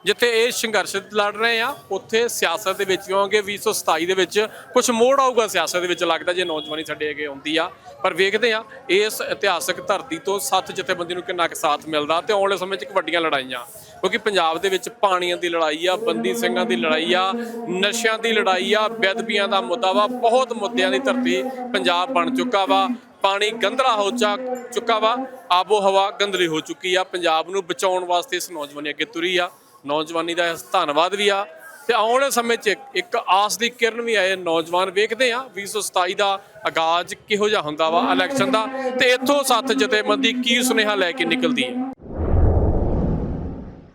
ਜਿੱਥੇ ਇਹ ਸੰਘਰਸ਼ ਲੜ ਰਹੇ ਆ ਉੱਥੇ ਸਿਆਸਤ ਦੇ ਵਿੱਚ ਕਿਉਂਕਿ 2027 ਦੇ ਵਿੱਚ ਕੁਝ ਮੋੜ ਆਊਗਾ ਸਿਆਸਤ ਦੇ ਵਿੱਚ, ਲੱਗਦਾ ਜੇ ਨੌਜਵਾਨੀ ਸਾਡੇ ਅੱਗੇ ਆਉਂਦੀ ਆ। ਪਰ ਵੇਖਦੇ ਆ ਇਸ ਇਤਿਹਾਸਕ ਧਰਤੀ ਤੋਂ ਸੱਤ ਜਥੇਬੰਦੀ ਨੂੰ ਕਿੰਨਾ ਕੁ ਸਾਥ ਮਿਲਦਾ ਤੇ ਆਉਣ ਵਾਲੇ ਸਮੇਂ 'ਚ ਇੱਕ ਵੱਡੀਆਂ ਲੜਾਈਆਂ। ਕਿਉਂਕਿ ਪੰਜਾਬ ਦੇ ਵਿੱਚ ਪਾਣੀਆਂ ਦੀ ਲੜਾਈ ਆ, ਬੰਦੀ ਸਿੰਘਾਂ ਦੀ ਲੜਾਈ ਆ, ਨਸ਼ਿਆਂ ਦੀ ਲੜਾਈ ਆ, ਬੇਅਦਬੀਆਂ ਦਾ ਮੁੱਦਾ ਵਾ, ਬਹੁਤ ਮੁੱਦਿਆਂ ਦੀ ਧਰਤੀ ਪੰਜਾਬ ਬਣ ਚੁੱਕਾ ਵਾ। ਪਾਣੀ ਗੰਧਲਾ ਹੋ ਚਾ ਚੁੱਕਾ ਵਾ, ਆਬੋ ਹਵਾ ਗੰਧਲੀ ਹੋ ਚੁੱਕੀ ਆ। ਪੰਜਾਬ ਨੂੰ ਬਚਾਉਣ ਵਾਸਤੇ ਇਸ ਨੌਜਵਾਨੀ ਅੱਗੇ ਤੁਰੀ ਆ। ਨੌਜਵਾਨੀ ਦਾ ਧੰਨਵਾਦ ਵੀ ਆ। ਤੇ ਆਉਣ ਵਾਲੇ ਸਮੇਂ 'ਚ ਇੱਕ- ਇੱਕ ਆਸ ਦੀ ਕਿਰਨ ਵੀ ਆਏ ਨੌਜਵਾਨ ਵੇਖਦੇ ਆ 2027 ਦਾ ਆਗਾਜ਼ ਕਿਹੋ ਜਿਹਾ ਹੁੰਦਾ ਵਾ ਇਲੈਕਸ਼ਨ ਦਾ। ਤੇ ਇੱਥੋਂ ਸੱਤ ਜਥੇਬੰਦੀ ਕੀ ਸੁਨੇਹਾ ਲੈ ਕੇ ਨਿਕਲਦੀ ਹੈ?